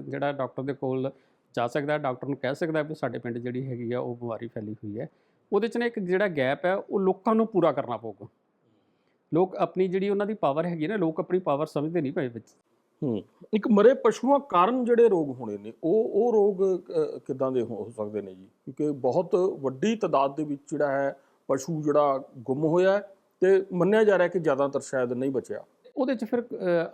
ਜਿਹੜਾ ਡਾਕਟਰ ਦੇ ਕੋਲ ਜਾ ਸਕਦਾ ਹੈ ਡਾਕਟਰ ਨੂੰ ਕਹਿ ਸਕਦਾ ਹੈ ਵੀ ਸਾਡੇ ਪਿੰਡ ਜਿਹੜੀ ਹੈਗੀ ਆ ਉਹ ਬਿਮਾਰੀ ਫੈਲੀ ਹੋਈ ਹੈ। ਉਹਦੇ 'ਚ ਨਾ ਇੱਕ ਜਿਹੜਾ ਗੈਪ ਹੈ ਉਹ ਲੋਕਾਂ ਨੂੰ ਪੂਰਾ ਕਰਨਾ ਪਊਗਾ। ਲੋਕ ਆਪਣੀ ਜਿਹੜੀ ਉਹਨਾਂ ਦੀ ਪਾਵਰ ਹੈਗੀ ਹੈ ਨਾ ਲੋਕ ਆਪਣੀ ਪਾਵਰ ਸਮਝਦੇ ਨਹੀਂ ਪਏ ਵਿੱਚ। ਹੂੰ ਇੱਕ ਮਰੇ ਪਸ਼ੂਆਂ ਕਾਰਨ ਜਿਹੜੇ ਰੋਗ ਹੋਣੇ ਨੇ ਉਹ ਉਹ ਰੋਗ ਕਿੱਦਾਂ ਦੇ ਹੋ ਸਕਦੇ ਨੇ ਜੀ? ਕਿਉਂਕਿ ਬਹੁਤ ਵੱਡੀ ਤਾਦਾਦ ਦੇ ਵਿੱਚ ਜਿਹੜਾ ਹੈ ਪਸ਼ੂ ਜਿਹੜਾ ਗੁੰਮ ਹੋਇਆ ਤੇ ਮੰਨਿਆ ਜਾ ਰਿਹਾ ਕਿ ਜ਼ਿਆਦਾਤਰ ਸ਼ਾਇਦ ਨਹੀਂ ਬਚਿਆ। ਉਹਦੇ 'ਚ ਫਿਰ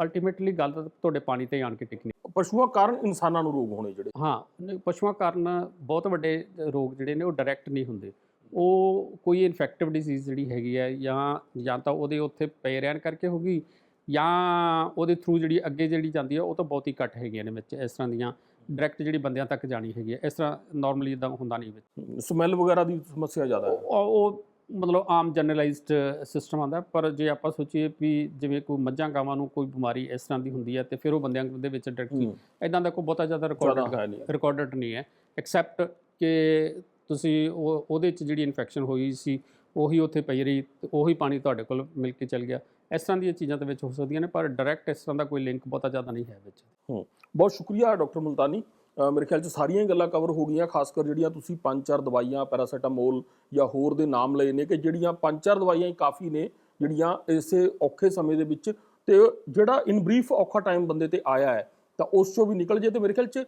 ਅਲਟੀਮੇਟਲੀ ਗੱਲ ਤੁਹਾਡੇ ਪਾਣੀ ਤੇ ਆਣ ਕੇ ਟਿਕਣੀ ਪਸ਼ੂਆਂ ਕਾਰਨ ਇਨਸਾਨਾਂ ਨੂੰ ਰੋਗ ਹੋਣੇ ਜਿਹੜੇ। ਹਾਂ ਪਸ਼ੂਆਂ ਕਾਰਨ ਬਹੁਤ ਵੱਡੇ ਰੋਗ ਜਿਹੜੇ ਨੇ ਉਹ ਡਾਇਰੈਕਟ ਨਹੀਂ ਹੁੰਦੇ। ਉਹ ਕੋਈ ਇਨਫੈਕਟਿਵ ਡਿਜ਼ੀਜ਼ ਜਿਹੜੀ ਹੈਗੀ ਹੈ ਜਾਂ ਜਾਂ ਤਾਂ ਉਹਦੇ ਉੱਥੇ ਪਏ ਰਹਿਣ ਕਰਕੇ ਹੋਗੀ ਜਾਂ ਉਹਦੇ ਥਰੂ ਜਿਹੜੀ ਅੱਗੇ ਜਿਹੜੀ ਜਾਂਦੀ ਹੈ ਉਹ ਤਾਂ ਬਹੁਤ ਹੀ ਘੱਟ ਹੈਗੀਆਂ ਨੇ ਵਿੱਚ ਇਸ ਤਰ੍ਹਾਂ ਦੀਆਂ ਡਾਇਰੈਕਟ ਜਿਹੜੀ ਬੰਦਿਆਂ ਤੱਕ ਜਾਣੀ ਹੈਗੀ ਹੈ। ਇਸ ਤਰ੍ਹਾਂ ਨਾਰਮਲੀ ਇਦਾਂ ਹੁੰਦਾ ਨਹੀਂ ਵਿੱਚ। ਸਮੈਲ ਵਗੈਰਾ ਦੀ ਸਮੱਸਿਆ ਜ਼ਿਆਦਾ ਹੈ। ਉਹ ਮਤਲਬ ਆਮ ਜਨਰਲਾਈਜ਼ਡ ਸਿਸਟਮ ਆਂਦਾ ਪਰ ਜੇ ਆਪਾਂ ਸੋਚੀਏ ਵੀ ਜਿਵੇਂ ਕੋਈ ਮੱਝਾਂ ਗਾਵਾਂ ਨੂੰ ਕੋਈ ਬਿਮਾਰੀ ਇਸ ਤਰ੍ਹਾਂ ਦੀ ਹੁੰਦੀ ਹੈ ਤੇ ਫਿਰ ਉਹ ਬੰਦਿਆਂ ਦੇ ਵਿੱਚ ਡਾਇਰੈਕਟਲੀ ਹੂੰ। ਇਦਾਂ ਦਾ ਕੋਈ ਬਹੁਤਾ ਜ਼ਿਆਦਾ ਰਿਕਾਰਡਡ ਹੈ ਰਿਕਾਰਡਡ ਨਹੀਂ ਹੈ ਐਕਸੈਪਟ ਕਿ ਤੁਸੀਂ ਉਹ, ਉਹਦੇ ਚ ਜਿਹੜੀ ਇਨਫੈਕਸ਼ਨ ਹੋਈ ਸੀ, ਉਹੀ ਉੱਥੇ ਪਈ ਰਹੀ, ਤੇ ਉਹੀ ਪਾਣੀ ਤੁਹਾਡੇ ਕੋਲ ਮਿਲ ਕੇ ਚਲ ਗਿਆ। ਇਸ ਤਰ੍ਹਾਂ ਦੀਆਂ ਚੀਜ਼ਾਂ ਦੇ ਵਿੱਚ ਹੋ ਸਕਦੀਆਂ ਨੇ, ਪਰ ਡਾਇਰੈਕਟ ਇਸ ਤਰ੍ਹਾਂ ਦਾ ਕੋਈ ਲਿੰਕ ਬਹੁਤਾ ਜ਼ਿਆਦਾ ਨਹੀਂ ਹੈ ਵਿੱਚ। ਹੂੰ, ਬਹੁਤ ਸ਼ੁਕਰੀਆ ਡਾਕਟਰ ਮੁਲਤਾਨੀ। ਮੇਰੇ ਖਿਆਲ 'ਚ ਸਾਰੀਆਂ ਹੀ ਗੱਲਾਂ ਕਵਰ ਹੋ ਗਈਆਂ, ਖਾਸ ਕਰ ਜਿਹੜੀਆਂ ਤੁਸੀਂ ਪੰਜ ਚਾਰ ਦਵਾਈਆਂ ਪੈਰਾਸੀਟਾਮੋਲ ਜਾਂ ਹੋਰ ਦੇ ਨਾਮ ਲਏ ਨੇ, ਕਿ ਜਿਹੜੀਆਂ ਪੰਜ ਚਾਰ ਦਵਾਈਆਂ ਹੀ ਕਾਫੀ ਨੇ, ਜਿਹੜੀਆਂ ਇਸੇ ਔਖੇ ਸਮੇਂ ਦੇ ਵਿੱਚ, ਤੇ ਜਿਹੜਾ ਇਨ ਬਰੀਫ ਔਖਾ ਟਾਈਮ ਬੰਦੇ ਤੇ ਆਇਆ ਹੈ, ਤਾਂ ਉਸ ਚੋਂ ਵੀ ਨਿਕਲ ਜੇ। ਤੇ ਮੇਰੇ ਖਿਆਲ 'ਚ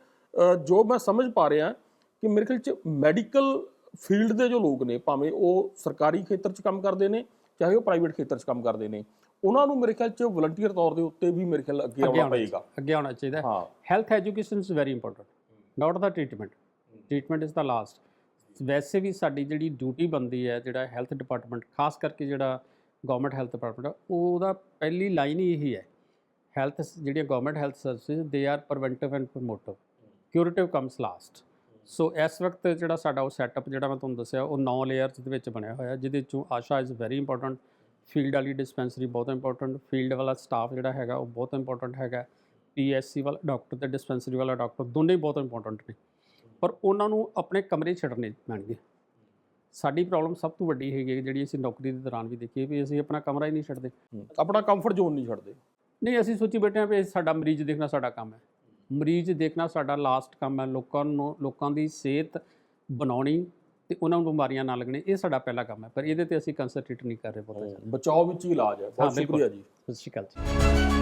ਜੋ ਮੈਂ ਸਮਝ ਪਾ ਰਿਹਾ ਕਿ ਮੇਰੇ ਖਿਆਲ 'ਚ ਮੈਡੀਕਲ ਫੀਲਡ ਦੇ ਜੋ ਲੋਕ ਨੇ ਭਾਵੇਂ ਉਹ ਸਰਕਾਰੀ ਖੇਤਰ 'ਚ ਕੰਮ ਕਰਦੇ ਨੇ ਚਾਹੇ ਉਹ ਪ੍ਰਾਈਵੇਟ ਖੇਤਰ 'ਚ ਕੰਮ ਕਰਦੇ ਨੇ ਉਹਨਾਂ ਨੂੰ ਮੇਰੇ ਖਿਆਲ 'ਚ ਵਲੰਟੀਅਰ ਤੌਰ ਦੇ ਉੱਤੇ ਵੀ ਮੇਰੇ ਖਿਆਲ ਅੱਗੇ ਆਉਣਾ ਪਏਗਾ। ਅੱਗੇ ਆਉਣਾ ਚਾਹੀਦਾ। ਹਾਂ। Health education is very important not the treatment treatment is the last ਵੈਸੇ ਵੀ ਸਾਡੀ ਜਿਹੜੀ ਡਿਊਟੀ ਬੰਦੀ ਹੈ ਜਿਹੜਾ ਹੈਲਥ ਡਿਪਾਰਟਮੈਂਟ ਖਾਸ ਕਰਕੇ ਜਿਹੜਾ ਗਵਰਨਮੈਂਟ ਹੈਲਥ ਡਿਪਾਰਟਮੈਂਟ ਉਹਦਾ ਪਹਿਲੀ ਲਾਈਨ ਹੀ ਇਹੀ ਹੈ। ਹੈਲਥ ਜਿਹੜੀਆਂ government health services they are preventive and promotive curative comes last so ਇਸ ਵਕਤ ਜਿਹੜਾ ਸਾਡਾ ਉਹ ਸੈਟਅਪ ਜਿਹੜਾ ਮੈਂ ਤੁਹਾਨੂੰ ਦੱਸਿਆ ਉਹ 9 ਲੇਅਰਸ ਦੇ ਵਿੱਚ ਬਣਿਆ ਹੋਇਆ ਜਿਹਦੇ ਚੋਂ Asha is very important field ਵਾਲੀ ਡਿਸਪੈਂਸਰੀ ਬਹੁਤ ਇੰਪੋਰਟੈਂਟ ਫੀਲਡ ਵਾਲਾ ਸਟਾਫ ਜਿਹੜਾ ਹੈਗਾ ਉਹ ਬਹੁਤ ਇੰਪੋਰਟੈਂਟ ਹੈਗਾ ਪੀਐਸਸੀ ਵਾਲਾ ਡਾਕਟਰ ਤੇ ਡਿਸਪੈਂਸਰੀ ਵਾਲਾ ਡਾਕਟਰ ਦੋਨੇ ਹੀ ਬਹੁਤ ਇੰਪੋਰਟੈਂਟ ਨੇ। ਪਰ ਉਹਨਾਂ ਨੂੰ ਆਪਣੇ ਕਮਰੇ ਛੱਡਣੇ ਪੈਣਗੇ। ਸਾਡੀ ਪ੍ਰੋਬਲਮ ਸਭ ਤੋਂ ਵੱਡੀ ਹੈਗੀ ਹੈ ਜਿਹੜੀ ਅਸੀਂ ਨੌਕਰੀ ਦੇ ਦੌਰਾਨ ਵੀ ਦੇਖੀ ਵੀ ਅਸੀਂ ਆਪਣਾ ਕਮਰਾ ਹੀ ਨਹੀਂ ਛੱਡਦੇ। ਆਪਣਾ ਕੰਫਰਟ ਜ਼ੋਨ ਨਹੀਂ ਛੱਡਦੇ। ਨਹੀਂ ਅਸੀਂ ਸੋਚੀ ਬੈਠੇ ਹਾਂ ਵੀ ਸਾਡਾ ਮਰੀਜ਼ ਦੇਖਣਾ ਸਾਡਾ ਕੰਮ ਹੈ। ਮਰੀਜ਼ ਦੇਖਣਾ ਸਾਡਾ ਲਾਸਟ ਕੰਮ ਹੈ ਲੋਕਾਂ ਨੂੰ ਲੋਕਾਂ ਦੀ ਸਿਹਤ ਬਣਾਉਣੀ ਤੇ ਉਹਨਾਂ ਨੂੰ ਬਿਮਾਰੀਆਂ ਨਾ ਲੱਗਣੇ ਇਹ ਸਾਡਾ ਪਹਿਲਾ ਕੰਮ ਹੈ। ਪਰ ਇਹਦੇ ਤੇ ਅਸੀਂ ਕੰਸੈਂਟਰੇਟ ਨਹੀਂ ਕਰ ਰਹੇ ਬਹੁਤ ਜ਼ਿਆਦਾ। ਬਚਾਓ ਵਿੱਚ ਹੀ ਇਲਾਜ ਹੈ। ਬਹੁਤ। ਸ਼ੁਕਰੀਆ ਜੀ। ਸਤਿ ਸ਼੍ਰੀ ਅਕਾਲ ਜੀ।